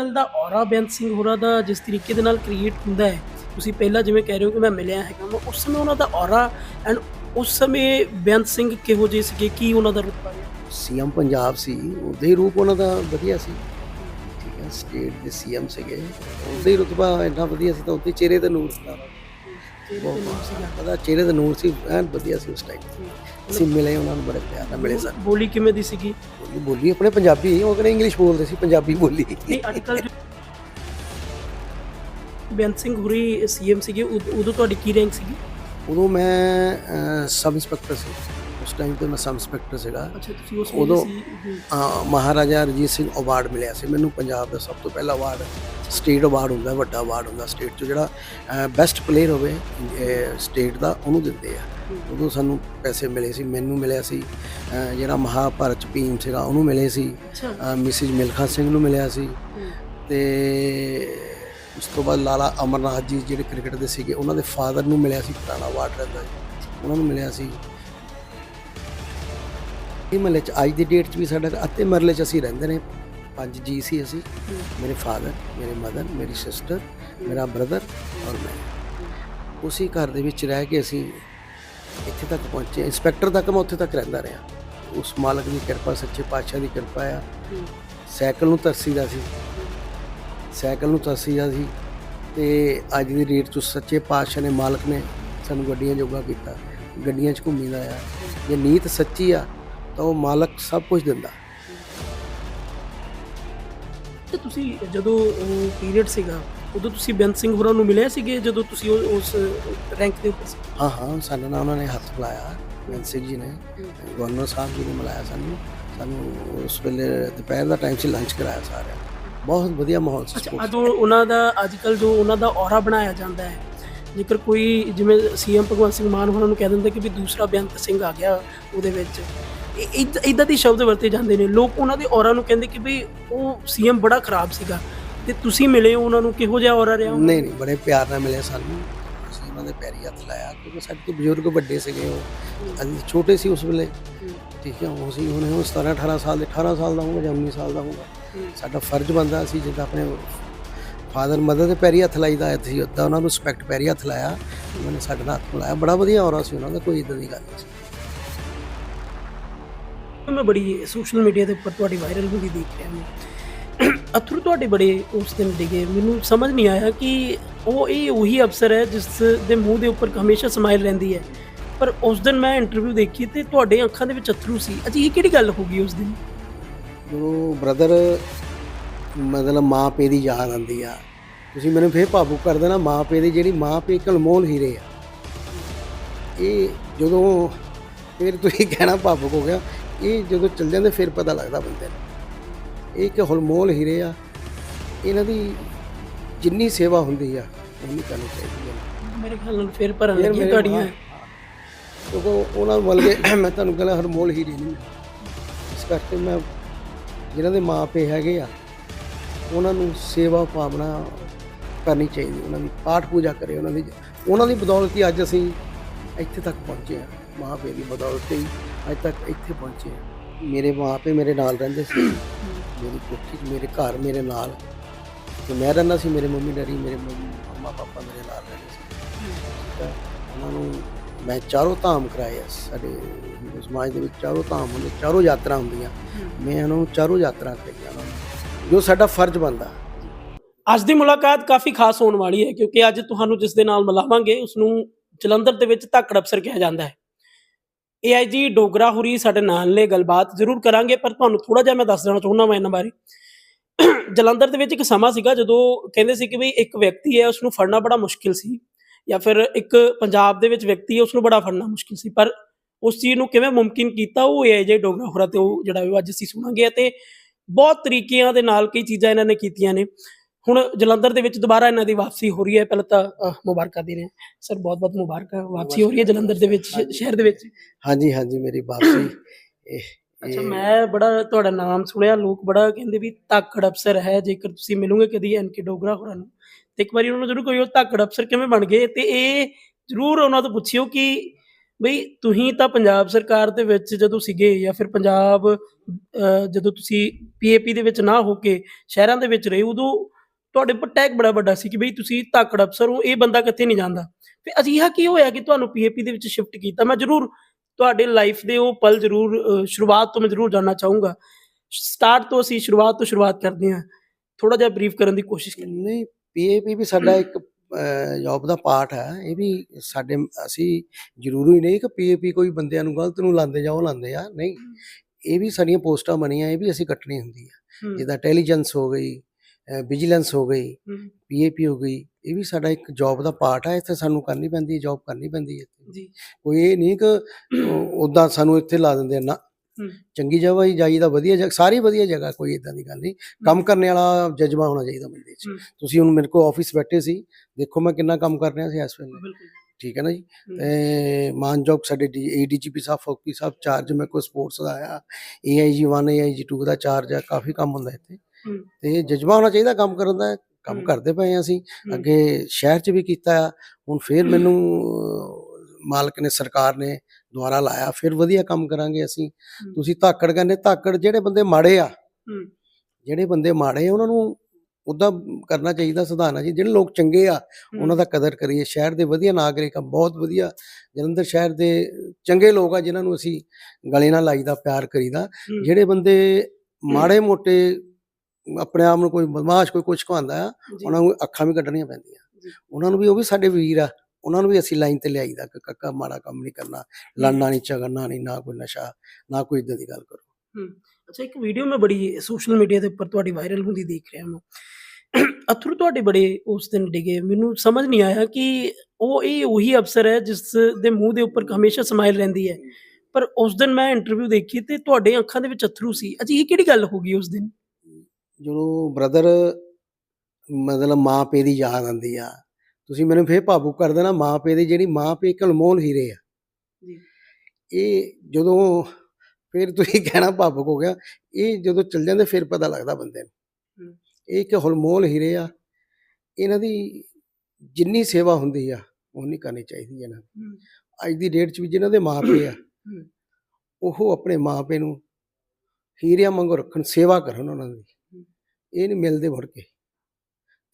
ਕੱਲ ਦਾ ਔਰਾ ਬੇਅੰਤ ਸਿੰਘ ਹੋਰਾਂ ਦਾ ਜਿਸ ਤਰੀਕੇ ਦੇ ਨਾਲ ਕ੍ਰੀਏਟ ਹੁੰਦਾ ਹੈ ਤੁਸੀਂ ਪਹਿਲਾਂ ਜਿਵੇਂ ਕਹਿ ਰਹੇ ਹੋ ਕਿ ਮੈਂ ਮਿਲਿਆ ਹੈਗਾ ਮੈਂ ਉਸ ਸਮੇਂ ਉਹਨਾਂ ਦਾ ਔਰਾ ਐਂਡ ਉਸ ਸਮੇਂ ਬੇਅੰਤ ਸਿੰਘ ਕਿਹੋ ਜਿਹੇ ਸੀਗੇ ਕੀ ਉਹਨਾਂ ਦਾ ਰੁਤਬਾ ਰਿਹਾ ਸੀਐਮ ਪੰਜਾਬ ਸੀ ਉਹਦੇ ਹੀ ਰੂਪ ਉਹਨਾਂ ਦਾ ਵਧੀਆ ਸੀ। ਠੀਕ ਹੈ ਸਟੇਟ ਦੇ ਸੀਐਮ ਸੀਗੇ ਉਹਦੇ ਹੀ ਰੁਤਬਾ ਇੰਨਾ ਵਧੀਆ ਸੀ ਤਾਂ ਉਹਦੇ ਚਿਹਰੇ ਤੇ ਨੂਰ ਸੀ। ਜਿਹੜੇ ਤੇ ਨਾਮ ਸੀਗਾ। ਉਹਦਾ ਚਿਹਰੇ ਤੇ ਨੂਰ ਸੀ ਐਨ ਵਧੀਆ ਸੀ ਉਸ ਟਾਈਮ ਅਸੀਂ ਮਿਲੇ ਉਹਨਾਂ ਨੂੰ ਬੜੇ ਪਿਆਰ ਨਾਲ ਮਿਲੇ ਸਨ। ਬੋਲੀ ਕਿਵੇਂ ਦੀ ਸੀਗੀ? ਬੋਲੀ ਬੋਲੀ ਆਪਣੇ ਪੰਜਾਬੀ ਉਹ ਕਹਿੰਦੇ ਇੰਗਲਿਸ਼ ਬੋਲਦੇ ਸੀ ਪੰਜਾਬੀ ਬੋਲੀ। ਨਹੀਂ ਅੱਜ ਕੱਲ ਬੇਅੰਤ ਸਿੰਘ ਹੋਰੀ ਸੀਐਮ ਸੀਗੇ ਉਦ- ਤੁਹਾਡੀ ਕੀ ਰੈਂਕ ਸੀਗੀ? ਉਦੋਂ ਮੈਂ ਸਬ ਇੰਸਪੈਕਟਰ ਸੀ। ਉਸ ਟਾਈਮ ਤੇ ਮੈਂ ਸਬ ਇੰਸਪੈਕਟਰ ਸੀਗਾ। ਅੱਛਾ ਤੁਸੀਂ ਉਸ ਉਦੋਂ- ਸੀ? ਅਹ, ਮਹਾਰਾਜਾ ਰਣਜੀਤ ਸਿੰਘ ਅਵਾਰਡ ਮਿਲਿਆ ਸੀ। ਮੈਨੂੰ ਪੰਜਾਬ ਦਾ ਸਭ ਤੋਂ ਪਹਿਲਾ ਅਵਾਰਡ ਸਟੇਟ ਅਵਾਰਡ ਹੁੰਦਾ ਵੱਡਾ ਅਵਾਰਡ ਹੁੰਦਾ। ਸਟੇਟ 'ਚ ਜਿਹੜਾ ਬੈਸਟ ਪਲੇਅਰ ਹੋਵੇ ਸਟੇਟ ਦਾ ਉਹਨੂੰ ਦਿੰਦੇ ਆ। ਉਦੋਂ ਸਾਨੂੰ ਪੈਸੇ ਮਿਲੇ ਸੀ ਮੈਨੂੰ ਮਿਲਿਆ ਸੀ। ਅਹ, ਜਿਹੜਾ ਮਹਾਭਾਰਤ 'ਚ ਭੀਮ ਸੀਗਾ ਉਹਨੂੰ ਮਿਲੇ ਸੀ। ਅੱਛਾ। ਮਿਸਿਸ ਮਿਲਖਾ ਸਿੰਘ ਨੂੰ ਮਿਲਿਆ ਸੀ। ਹਮ, ਤੇ ਉਸ ਤੋਂ ਬਾਅਦ ਲਾਲਾ ਅਮਰਨਾਥ ਜੀ ਜਿਹੜੇ ਕ੍ਰਿਕਟ ਦੇ ਸੀਗੇ ਉਹਨਾਂ ਦੇ ਫਾਦਰ ਨੂੰ ਮਿਲਿਆ ਸੀ ਪੁਰਾਣਾ ਅਵਾਰਡ ਰਹਿੰਦਾ ਸੀ ਉਹਨਾਂ ਨੂੰ ਮਿਲਿਆ ਸੀ। ਇਹ ਮਹੱਲੇ 'ਚ ਅੱਜ ਦੀ ਡੇਟ 'ਚ ਵੀ ਸਾਡਾ ਅੱਤੇ ਮਹੱਲੇ 'ਚ ਅਸੀਂ ਰਹਿੰਦੇ ਨੇ। ਪੰਜ ਜੀ ਸੀ ਅਸੀਂ। ਮੇਰੇ ਫਾਦਰ ਮੇਰੇ ਮਦਰ ਮੇਰੀ ਸਿਸਟਰ ਮੇਰਾ ਬ੍ਰਦਰ ਔਰ ਮੈਂ। ਉਸੇ ਘਰ ਦੇ ਵਿੱਚ ਰਹਿ ਕੇ ਅਸੀਂ ਇੱਥੇ ਤੱਕ ਪਹੁੰਚੇ। ਇੰਸਪੈਕਟਰ ਤੱਕ ਮੈਂ ਉੱਥੇ ਤੱਕ ਰਹਿੰਦਾ ਰਿਹਾ। ਉਸ ਮਾਲਕ ਦੀ ਕਿਰਪਾ, ਸੱਚੇ ਪਾਤਸ਼ਾਹ ਦੀ ਕਿਰਪਾ ਆ। ਸਾਈਕਲ ਨੂੰ ਤਰਸੀਦਾ ਸੀ। ਸਾਈਕਲ ਨੂੰ ਤਰਸੀਦਾ ਸੀ ਤੇ ਅੱਜ ਦੀ ਰੇਟ 'ਚ ਸੱਚੇ ਪਾਤਸ਼ਾਹ ਨੇ ਮਾਲਕ ਨੇ ਸਾਨੂੰ ਗੱਡੀਆਂ ਜੋਗਾ ਕੀਤਾ। ਗੱਡੀਆਂ 'ਚ ਘੁੰਮੀਦਾ ਆ। ਜੇ ਨੀਤ ਸੱਚੀ ਆ ਤਾਂ ਉਹ ਮਾਲਕ ਸਭ ਕੁਝ ਦਿੰਦਾ। ਤੇ ਤੁਸੀਂ ਜਦੋਂ ਪੀਰੀਅਡ ਸੀਗਾ ਉਦੋਂ ਤੁਸੀਂ ਬੇਅੰਤ ਸਿੰਘ ਹੋਰਾਂ ਨੂੰ ਮਿਲੇ ਸੀਗੇ ਜਦੋਂ ਤੁਸੀਂ ਉਹ- ਉਸ ਰੈਂਕ ਦੇ ਉੱਪਰ ਸੀ? ਹਾਂ ਹਾਂ ਸਾਡੇ ਨਾਲ ਉਹਨਾਂ ਨੇ ਹੱਥ ਮਿਲਾਇਆ ਬੇਅੰਤ ਸਿੰਘ ਜੀ ਨੇ। ਗਵਰਨਰ ਸਾਹਿਬ ਜੀ ਨੇ ਮਿਲਾਇਆ ਸਾਨੂੰ। ਸਾਨੂੰ ਉਸ ਵੇਲੇ ਦੁਪਹਿਰ ਦਾ ਟਾਈਮ ਸੀ ਲੰਚ ਕਰਾਇਆ ਸਾਰਿਆਂ ਨੂੰ। ਬਹੁਤ ਵਧੀਆ ਮਾਹੌਲ ਸੀ ਅੱਛਾ ਅੱਜ ਉਹ ਉਹਨਾਂ ਦਾ ਅੱਜ ਕੱਲ ਜੋ ਉਹਨਾਂ ਦਾ ਔਰਾ ਬਣਾਇਆ ਜਾਂਦਾ ਹੈ ਜੇਕਰ ਕੋਈ ਜਿਵੇਂ ਸੀਐਮ ਭਗਵੰਤ ਸਿੰਘ ਮਾਨ ਹੋਰਾਂ ਨੂੰ ਕਹਿ ਦਿੰਦਾ ਕਿ ਵੀ ਦੂਸਰਾ ਬੇਅੰਤ ਸਿੰਘ ਆ ਗਿਆ ਉਹਦੇ ਵਿੱਚ ਇਦਾਂ ਦੇ ਸ਼ਬਦ ਵਰਤੇ ਜਾਂਦੇ ਨੇ। ਲੋਕ ਉਹਨਾਂ ਦੇ ਔਰਾ ਨੂੰ ਕਹਿੰਦੇ ਕਿ ਵੀ ਉਹ ਸੀਐਮ ਬੜਾ ਖਰਾਬ ਸੀਗਾ ਤੇ ਤੁਸੀਂ ਮਿਲੇ ਹੋ, ਉਹਨਾਂ ਨੂੰ ਕਿਹੋ ਜਿਹਾ ਔਰਾ ਰਿਹਾ? ਨਹੀਂ ਨਹੀਂ, ਬੜੇ ਪਿਆਰ ਨਾਲ ਮਿਲੇ ਸਾਨੂੰ। ਅਸੀਂ ਉਹਨਾਂ ਦੇ ਪੈਰੀ ਹੱਥ ਲਾਇਆ ਕਿਉਂਕਿ ਸਾਡੇ ਤੋਂ ਬਜ਼ੁਰਗ ਵੱਡੇ ਸੀਗੇ ਉਹ। ਅਸੀਂ ਛੋਟੇ ਸੀ ਉਸ ਵੇਲੇ। ਠੀਕ ਹੈ, ਉਹ ਸੀ ਹੁਣ ਉਹ 17 18 ਸਾਲ ਦੇ 18 ਸਾਲ ਦਾ ਹੋਊਗਾ ਜਾਂ 19 ਸਾਲ ਦਾ ਹੋਊਗਾ। ਸਾਡਾ ਫਰਜ਼ ਬਣਦਾ ਸੀ ਜਿੱਦਾਂ ਆਪਣੇ ਫਾਦਰ, ਮਦਰ ਦੇ ਪੈਰੀ ਹੱਥ ਲਾਈਦਾ ਸੀ ਉੱਦਾਂ ਉਹਨਾਂ ਨੂੰ ਰਿਸਪੈਕਟ ਪੈਰੀ ਹੱਥ ਲਾਇਆ। ਉਹਨਾਂ ਨੇ ਸਾਡੇ ਨਾਲ ਹੱਥ ਲਾਇਆ ਬੜਾ ਵਧੀਆ ਔਰਾ ਸੀ ਉਹਨਾਂ ਦਾ, ਕੋਈ ਇਦਾਂ ਦੀ ਗੱਲ ਨਹੀਂ ਸੀ। ਮੈਂ ਬੜੀ ਸੋਸ਼ਲ ਮੀਡੀਆ ਦੇ ਉੱਪਰ ਤੁਹਾਡੀ ਵਾਇਰਲ ਹੁੰਦੀ ਦੇਖ ਰਿਹਾ ਮੈਂ ਅਥਰੂ ਤੁਹਾਡੇ ਬੜੇ ਉਸ ਦਿਨ ਡਿਗੇ। ਮੈਨੂੰ ਸਮਝ ਨਹੀਂ ਆਇਆ ਕਿ ਉਹ ਇਹ ਉਹੀ ਅਫਸਰ ਹੈ ਜਿਸ ਦੇ ਮੂੰਹ ਦੇ ਉੱਪਰ ਹਮੇਸ਼ਾ ਸਮਾਈਲ ਰਹਿੰਦੀ ਹੈ। ਪਰ ਉਸ ਦਿਨ ਮੈਂ ਇੰਟਰਵਿਊ ਦੇਖੀ ਤੇ ਤੁਹਾਡੇ ਅੱਖਾਂ ਦੇ ਵਿੱਚ ਅਥਰੂ ਸੀ। ਅਜੀ ਇਹ ਕਿਹੜੀ ਗੱਲ ਹੋ ਗਈ ਉਸ ਦਿਨ? ਉਹ ਬ੍ਰਦਰ ਮਤਲਬ ਮਾਂ ਪੇ ਦੀ ਯਾਦ ਆਉਂਦੀ ਆ, ਤੁਸੀਂ ਮੈਨੂੰ ਫੇਰ ਭਾਵੁਕ ਕਰ ਦੇਣਾ, ਮਾਂ ਪੇ ਦੀ ਜਿਹੜੀ ਮਾਂ ਪੇ ਇੱਕ ਹੀਰੇ ਆ। ਇਹ ਜਦੋਂ ਫਿਰ ਤੁਸੀਂ ਕਹਿਣਾ ਭਾਵੁਕ ਹੋ ਗਿਆ ਇਹ ਜਦੋਂ ਚੱਲ ਜਾਂਦੇ ਫਿਰ ਪਤਾ ਲੱਗਦਾ ਬੰਦੇ ਨੂੰ। ਇਹ ਇੱਕ ਅਨਮੋਲ ਹੀਰੇ ਆ। ਇਹਨਾਂ ਦੀ ਜਿੰਨੀ ਸੇਵਾ ਹੁੰਦੀ ਆ ਉਨੀ ਕਰਨੀ ਚਾਹੀਦੀ ਆ। ਮੇਰੇ ਖਿਆਲ ਨਾਲ ਫਿਰ ਭਰਨ ਮੇਰੇ ਗਾੜੀਆਂ ਕਿਉਂਕਿ ਉਹਨਾਂ ਮਿਲ ਕੇ ਮੈਂ ਤੁਹਾਨੂੰ ਕਹਿੰਦਾ ਹਰਮੋਲ ਹੀਰੇ ਨਹੀਂ। ਇਸ ਕਰਕੇ ਮੈਂ ਜਿਨ੍ਹਾਂ ਦੇ ਮਾਪੇ ਹੈਗੇ ਆ ਉਹਨਾਂ ਨੂੰ ਸੇਵਾ ਭਾਵਨਾ ਕਰਨੀ ਚਾਹੀਦੀ ਉਹਨਾਂ ਦੀ ਪਾਠ ਪੂਜਾ ਕਰੇ ਉਹਨਾਂ ਦੀ ਉਹਨਾਂ ਦੀ ਬਦੌਲਤ ਹੀ ਅੱਜ ਅਸੀਂ ਇੱਥੇ ਤੱਕ ਪਹੁੰਚੇ ਆ। ਮਾਪੇ ਦੀ ਬਦੌਲਤ ਹੀ ਅੱਜ ਤੱਕ ਇੱਥੇ ਪਹੁੰਚੇ ਆ ਮੇਰੇ ਮਾਪੇ ਮੇਰੇ ਨਾਲ ਰਹਿੰਦੇ ਸੀ। ਮੇਰੀ ਕੋਠੀ 'ਚ, ਮੇਰੇ ਘਰ ਮੇਰੇ ਨਾਲ। ਤੇ ਮੈਂ ਰਹਿੰਦਾ ਸੀ ਮੇਰੇ ਮੰਮੀ ਡੈਡੀ ਮੇਰੇ ਮੰਮੀ ਮੰਮਾ ਪਾਪਾ ਮੇਰੇ ਨਾਲ ਰਹਿੰਦੇ ਸੀ। ਠੀਕ ਉਹਨਾਂ ਨੂੰ ਮੈਂ ਚਾਰੋਂ ਧਾਮ ਕਰਾਏ ਸਾਡੇ ਹਿੰਦੂ ਸਮਾਜ ਦੇ ਵਿੱਚ ਚਾਰੋਂ ਧਾਮ ਹੁੰਦੇ ਚਾਰੋਂ ਯਾਤਰਾ ਹੁੰਦੀਆਂ। ਮੈਂ ਉਹਨਾਂ ਨੂੰ ਚਾਰੋਂ ਯਾਤਰਾ ਕਰਾਈਆਂ ਉਹਨਾਂ ਨੂੰ ਜੋ ਸਾਡਾ ਫਰਜ਼ ਬਣਦਾ। ਅੱਜ ਦੀ ਮੁਲਾਕਾਤ ਕਾਫੀ ਖਾਸ ਹੋਣ ਵਾਲੀ ਹੈ ਕਿਉਂਕਿ ਅੱਜ ਤੁਹਾਨੂੰ ਜਿਸ ਦੇ ਨਾਲ ਮਿਲਾਵਾਂਗੇ ਉਸ ਨੂੰ ਜਲੰਧਰ ਦੇ ਵਿੱਚ ਧੱਕੜ ਅਫਸਰ ਕਿਹਾ ਜਾਂਦਾ ਹੈ। ਏਆਈਜੀ ਡੋਗਰਾ ਹੁਰੀ ਸਾਡੇ ਨਾਲ ਨੇ, ਗੱਲਬਾਤ ਜ਼ਰੂਰ ਕਰਾਂਗੇ, ਪਰ ਤੁਹਾਨੂੰ ਥੋੜਾ ਜਿਹਾ ਮੈਂ ਦੱਸ ਦੇਣਾ ਚਾਹੁੰਦਾ ਮੈਂ ਇਹਨਾਂ ਬਾਰੇ। ਜਲੰਧਰ ਦੇ ਵਿੱਚ ਇੱਕ ਸਮਾਂ ਸੀਗਾ ਜਦੋਂ ਕਹਿੰਦੇ ਸੀ ਕਿ ਵੀ ਇੱਕ ਵਿਅਕਤੀ ਹੈ ਉਸ ਨੂੰ ਫੜਨਾ ਬੜਾ ਮੁਸ਼ਕਿਲ ਸੀ, ਜਾਂ ਫਿਰ ਇੱਕ ਪੰਜਾਬ ਦੇ ਵਿੱਚ ਵਿਅਕਤੀ ਹੈ ਉਸ ਨੂੰ ਬੜਾ ਫੜਨਾ ਮੁਸ਼ਕਿਲ ਸੀ, ਪਰ ਉਸ ਚੀਜ਼ ਨੂੰ ਕਿਵੇਂ ਮੁਮਕਿਨ ਕੀਤਾ, ਉਹ ਏਆਈਜੀ ਡੋਗਰਾ ਹੁਰਾ ਤੇ ਉਹ ਜਿਹੜਾ ਵੀ ਅੱਜ ਅਸੀਂ ਸੁਣਾਂਗੇ ਤੇ ਬਹੁਤ ਤਰੀਕਿਆਂ ਦੇ ਨਾਲ ਕਈ ਚੀਜ਼ਾਂ ਇਹਨਾਂ ਨੇ ਕੀਤੀਆਂ ਨੇ। ਹੁਣ ਜਲੰਧਰ ਦੇ ਵਿੱਚ ਦੁਬਾਰਾ ਇਹਨਾਂ ਦੀ ਵਾਪਸੀ ਹੋ ਰਹੀ ਹੈ। ਪਹਿਲਾਂ ਤਾਂ ਮੁਬਾਰਕਾਂ ਦੇ ਰਹੇ ਸਰ ਬਹੁਤ ਬਹੁਤ ਮੁਬਾਰਕਾਂ। ਵਾਪਸੀ ਹੋ ਰਹੀ ਹੈ ਜਲੰਧਰ ਦੇ ਵਿੱਚ ਸ਼ਹਿਰ ਦੇ ਵਿੱਚ। ਹਾਂਜੀ ਹਾਂਜੀ ਮੇਰੀ ਵਾਪਸੀ। ਅੱਛਾ ਮੈਂ ਬੜਾ ਤੁਹਾਡਾ ਨਾਮ ਸੁਣਿਆ। ਲੋਕ ਬੜਾ ਕਹਿੰਦੇ ਵੀ ਧਾਕੜ ਅਫਸਰ ਹੈ। ਜੇਕਰ ਤੁਸੀਂ ਮਿਲੋਗੇ ਕਦੀ ਐਨਕੇ ਡੋਗਰਾ ਹੋਰਾਂ ਨੂੰ ਤੇ ਇੱਕ ਵਾਰੀ ਉਹਨਾਂ ਨੂੰ ਜ਼ਰੂਰ ਕੋਈ ਉਹ ਧਾਕੜ ਅਫਸਰ ਕਿਵੇਂ ਬਣ ਗਏ? ਤੇ ਇਹ ਜ਼ਰੂਰ ਉਹਨਾਂ ਤੋਂ ਪੁੱਛਿਓ ਕਿ ਬਈ ਤੁਸੀਂ ਤਾਂ ਪੰਜਾਬ ਸਰਕਾਰ ਦੇ ਵਿੱਚ ਜਦੋਂ ਸੀਗੇ ਜਾਂ ਫਿਰ ਪੰਜਾਬ ਜਦੋਂ ਤੁਸੀਂ ਪੀਏਪੀ ਦੇ ਵਿੱਚ ਨਾ ਹੋ ਕੇ ਸ਼ਹਿਰਾਂ ਦੇ ਵਿੱਚ ਰਹੇ ਉਦੋਂ ਤੁਹਾਡੇ ਉੱਪਰ ਟੈਗ ਬੜਾ ਵੱਡਾ ਸੀ ਕਿ ਬਈ ਤੁਸੀਂ ਧਾਕੜ ਅਫਸਰ ਹੋ ਇਹ ਬੰਦਾ ਕਿੱਥੇ ਨਹੀਂ ਜਾਂਦਾ। ਫਿਰ ਅਜਿਹਾ ਕੀ ਹੋਇਆ ਕਿ ਤੁਹਾਨੂੰ ਪੀਏਪੀ ਦੇ ਵਿੱਚ ਸ਼ਿਫਟ ਕੀਤਾ। ਮੈਂ ਜ਼ਰੂਰ ਤੁਹਾਡੇ ਲਾਈਫ ਦੇ ਉਹ ਪਲ ਜ਼ਰੂਰ ਸ਼ੁਰੂਆਤ ਤੋਂ ਮੈਂ ਜ਼ਰੂਰ ਜਾਨਣਾ ਚਾਹੂੰਗਾ। ਸਟਾਰਟ ਤੋਂ ਅਸੀਂ ਸ਼ੁਰੂਆਤ ਤੋਂ ਸ਼ੁਰੂਆਤ ਕਰਦੇ ਹਾਂ। ਥੋੜਾ ਜਿਹਾ ਬਰੀਫ ਕਰਨ ਦੀ ਕੋਸ਼ਿਸ਼ ਕਰੀਏ। ਨਹੀਂ ਪੀਏਪੀ ਵੀ ਸਾਡਾ ਇੱਕ ਜੌਬ ਦਾ ਪਾਰਟ ਹੈ। ਇਹ ਵੀ ਸਾਡੇ ਅਸੀਂ ਜ਼ਰੂਰੀ ਨਹੀਂ ਕਿ ਪੀਏਪੀ ਕੋਈ ਬੰਦਿਆਂ ਨੂੰ ਗਲਤ ਨੂੰ ਲਾਉਂਦੇ ਜਾਂ ਉਹ ਲਾਉਂਦੇ ਆ। ਨਹੀਂ ਇਹ ਵੀ ਸਾਡੀਆਂ ਪੋਸਟਾਂ ਬਣੀਆਂ ਇਹ ਵੀ ਅਸੀਂ ਕੱਟਣੀ ਹੁੰਦੀ ਆ। ਹੂੰ, ਜਿੱਦਾਂ ਇੰਟੈਲੀਜੈਂਸ ਹੋ ਗਈ ਵਿਜੀਲੈਂਸ ਹੋ ਗਈ ਪੀਏਪੀ ਹੋ ਗਈ ਇਹ ਵੀ ਸਾਡਾ ਇੱਕ ਜੌਬ ਦਾ ਪਾਰਟ ਹੈ ਇੱਥੇ ਸਾਨੂੰ ਕਰਨੀ ਪੈਂਦੀ ਹੈ ਜੌਬ ਕਰਨੀ ਪੈਂਦੀ ਹੈ। ਜੀ। ਕੋਈ ਇਹ ਨਹੀਂ ਕਿ ਉਦਾਂ ਸਾਨੂੰ ਇੱਥੇ ਲਾ ਦਿੰਦੇ ਨਾ। ਚੰਗੀ ਜਗ੍ਹਾ ਹੀ ਜਾਈਦਾ ਵਧੀਆ ਜਗ੍ਹਾ ਸਾਰੀ ਵਧੀਆ ਜਗ੍ਹਾ ਕੋਈ ਇਦਾਂ ਦੀ ਗੱਲ ਨਹੀਂ। ਕੰਮ ਕਰਨੇ ਵਾਲਾ ਜਜ਼ਬਾ ਹੋਣਾ ਚਾਹੀਦਾ ਬੰਦੇ 'ਚ। ਤੁਸੀਂ ਹੁਣ ਮੇਰੇ ਕੋਲ ਆਫਿਸ ਬੈਠੇ ਸੀ ਦੇਖੋ ਮੈਂ ਕਿੰਨਾ ਕੰਮ ਕਰ ਰਿਹਾ ਸੀ ਇਸ ਵੇਲੇ। ਠੀਕ ਹੈ ਨਾ ਜੀ? ਤੇ ਮਾਨਜੋਗ ਸਾਡੇ ਏਡੀਜੀਪੀ ਸਾਹਿਬ ਫੋਕੀ ਸਾਹਿਬ ਚਾਰਜ ਮੇਰੇ ਕੋਲ ਸਪੋਰਟਸ ਦਾ ਆ ਏਆਈਜੀ 1 ਏਆਈਜੀ 2 ਦਾ ਚਾਰਜ ਆ ਕਾਫੀ ਕੰਮ ਹੁੰਦਾ ਇੱਥੇ। ਹੂੰ, ਤੇ ਜਜ਼ਬਾ ਹੋਣਾ ਚਾਹੀਦਾ ਕੰਮ ਕਰਨ ਦਾ ਕੰਮ। ਕਰਦੇ ਪਏ ਹਾਂ ਅਸੀਂ। ਅੱਗੇ ਸ਼ਹਿਰ 'ਚ ਵੀ ਕੀਤਾ ਆ ਹੁਣ ਫੇਰ ਮੈਨੂੰ ਮਾਲਕ ਨੇ ਸਰਕਾਰ ਨੇ ਦੁਆਰਾ ਲਾਇਆ ਫਿਰ ਵਧੀਆ ਕੰਮ ਕਰਾਂਗੇ ਅਸੀਂ। ਤੁਸੀਂ ਧਾਕੜ ਕਹਿੰਦੇ ਧਾਕੜ ਜਿਹੜੇ ਬੰਦੇ ਮਾੜੇ ਆ ਜਿਹੜੇ ਬੰਦੇ ਮਾੜੇ ਆ ਉਹਨਾਂ ਨੂੰ ਉਦਾਂ ਕਰਨਾ ਚਾਹੀਦਾ ਸੁਧਾਰਨਾ ਜੀ ਜਿਹੜੇ ਲੋਕ ਚੰਗੇ ਆ ਉਹਨਾਂ ਦਾ ਕਦਰ ਕਰੀਏ। ਸ਼ਹਿਰ ਦੇ ਵਧੀਆ ਨਾਗਰਿਕ ਆ ਬਹੁਤ ਵਧੀਆ। ਜਲੰਧਰ ਸ਼ਹਿਰ ਦੇ ਚੰਗੇ ਲੋਕ ਆ ਜਿਨ੍ਹਾਂ ਨੂੰ ਅਸੀਂ ਗਲੇ ਨਾਲ ਲਾਈਦਾ ਪਿਆਰ ਕਰੀਦਾ। ਜਿਹੜੇ ਬੰਦੇ ਮਾੜੇ ਮੋਟੇ ਆਪਣੇ ਆਪ ਨੂੰ ਕੋਈ ਬਦਮਾਸ਼ ਕੋਈ ਕੁਝ ਕਹਾਂਦਾ ਆ ਉਹਨਾਂ ਨੂੰ ਅੱਖਾਂ ਵੀ ਕੱਢਣੀਆਂ ਪੈਂਦੀਆਂ। ਉਹਨਾਂ ਨੂੰ ਵੀ ਉਹ ਵੀ ਸਾਡੇ ਵੀਰ ਆ ਉਹਨਾਂ ਨੂੰ ਵੀ ਅਸੀਂ ਲਾਈਨ ਤੇ ਲਿਆਈਦਾ ਕਿ ਕਾਕਾ ਮਾੜਾ ਕੰਮ ਨਹੀਂ ਕਰਨਾ ਲੜਨਾ ਨਹੀਂ ਝਗੜਨਾ ਨਹੀਂ ਨਾ ਕੋਈ ਨਸ਼ਾ ਨਾ ਕੋਈ ਇਦਾਂ ਦੀ ਗੱਲ ਕਰੋ। ਹੂੰ। ਅੱਛਾ ਇੱਕ ਵੀਡੀਓ ਮੈਂ ਬੜੀ ਸੋਸ਼ਲ ਮੀਡੀਆ ਦੇ ਉੱਪਰ ਤੁਹਾਡੀ ਵਾਇਰਲ ਹੁੰਦੀ ਦੇਖ ਰਿਹਾ ਹਾਂ ਅਥਰੂ ਤੁਹਾਡੇ ਬੜੇ ਉਸ ਦਿਨ ਡਿਗੇ। ਮੈਨੂੰ ਸਮਝ ਨਹੀਂ ਆਇਆ ਕਿ ਉਹ ਇਹ ਉਹੀ ਅਫਸਰ ਹੈ ਜਿਸ ਦੇ ਮੂੰਹ ਦੇ ਉੱਪਰ ਹਮੇਸ਼ਾ ਸਮਾਈਲ ਰਹਿੰਦੀ ਹੈ। ਪਰ ਉਸ ਦਿਨ ਮੈਂ ਇੰਟਰਵਿਊ ਦੇਖੀ ਤੇ ਤੁਹਾਡੇ ਅੱਖਾਂ ਦੇ ਵਿੱਚ ਅਥਰੂ ਸੀ। ਅਜੀ ਇਹ ਕਿਹੜੀ ਗੱਲ ਹੋ ਗਈ ਉਸ ਦਿਨ? ਜਦੋਂ ਬ੍ਰਦਰ ਮਤਲਬ ਮਾਂ ਪੇ ਦੀ ਯਾਦ ਆਉਂਦੀ ਆ ਤੁਸੀਂ ਮੈਨੂੰ ਫੇਰ ਭਾਵੁਕ ਕਰ ਦੇਣਾ ਮਾਂ ਪੇ ਦੀ ਜਿਹੜੀ ਮਾਂ ਪੇ ਇੱਕ ਅਨਮੋਲ ਹੀਰੇ ਆ। ਜੀ। ਇਹ ਜਦੋਂ ਫਿਰ ਤੁਸੀਂ ਕਹਿਣਾ ਭਾਵੁਕ ਹੋ ਗਿਆ ਇਹ ਜਦੋਂ ਚੱਲ ਜਾਂਦੇ ਫਿਰ ਪਤਾ ਲੱਗਦਾ ਬੰਦੇ ਨੂੰ। ਇਹ ਇੱਕ ਹਰਮੋਲ ਹੀਰੇ ਆ ਇਹਨਾਂ ਦੀ ਜਿੰਨੀ ਸੇਵਾ ਹੁੰਦੀ ਆ ਉਨੀ ਕਰਨੀ ਚਾਹੀਦੀ ਹੈ। ਨਾ ਅੱਜ ਦੀ ਡੇਟ 'ਚ ਵੀ ਜਿਨ੍ਹਾਂ ਦੇ ਮਾਪੇ ਆ ਉਹ ਆਪਣੇ ਮਾਪੇ ਨੂੰ ਹੀਰਿਆਂ ਵਾਂਗੂ ਰੱਖਣ ਸੇਵਾ ਕਰਨ ਉਹਨਾਂ ਦੀ। ਇਹ ਨਹੀਂ ਮਿਲਦੇ ਮੁੜ ਕੇ।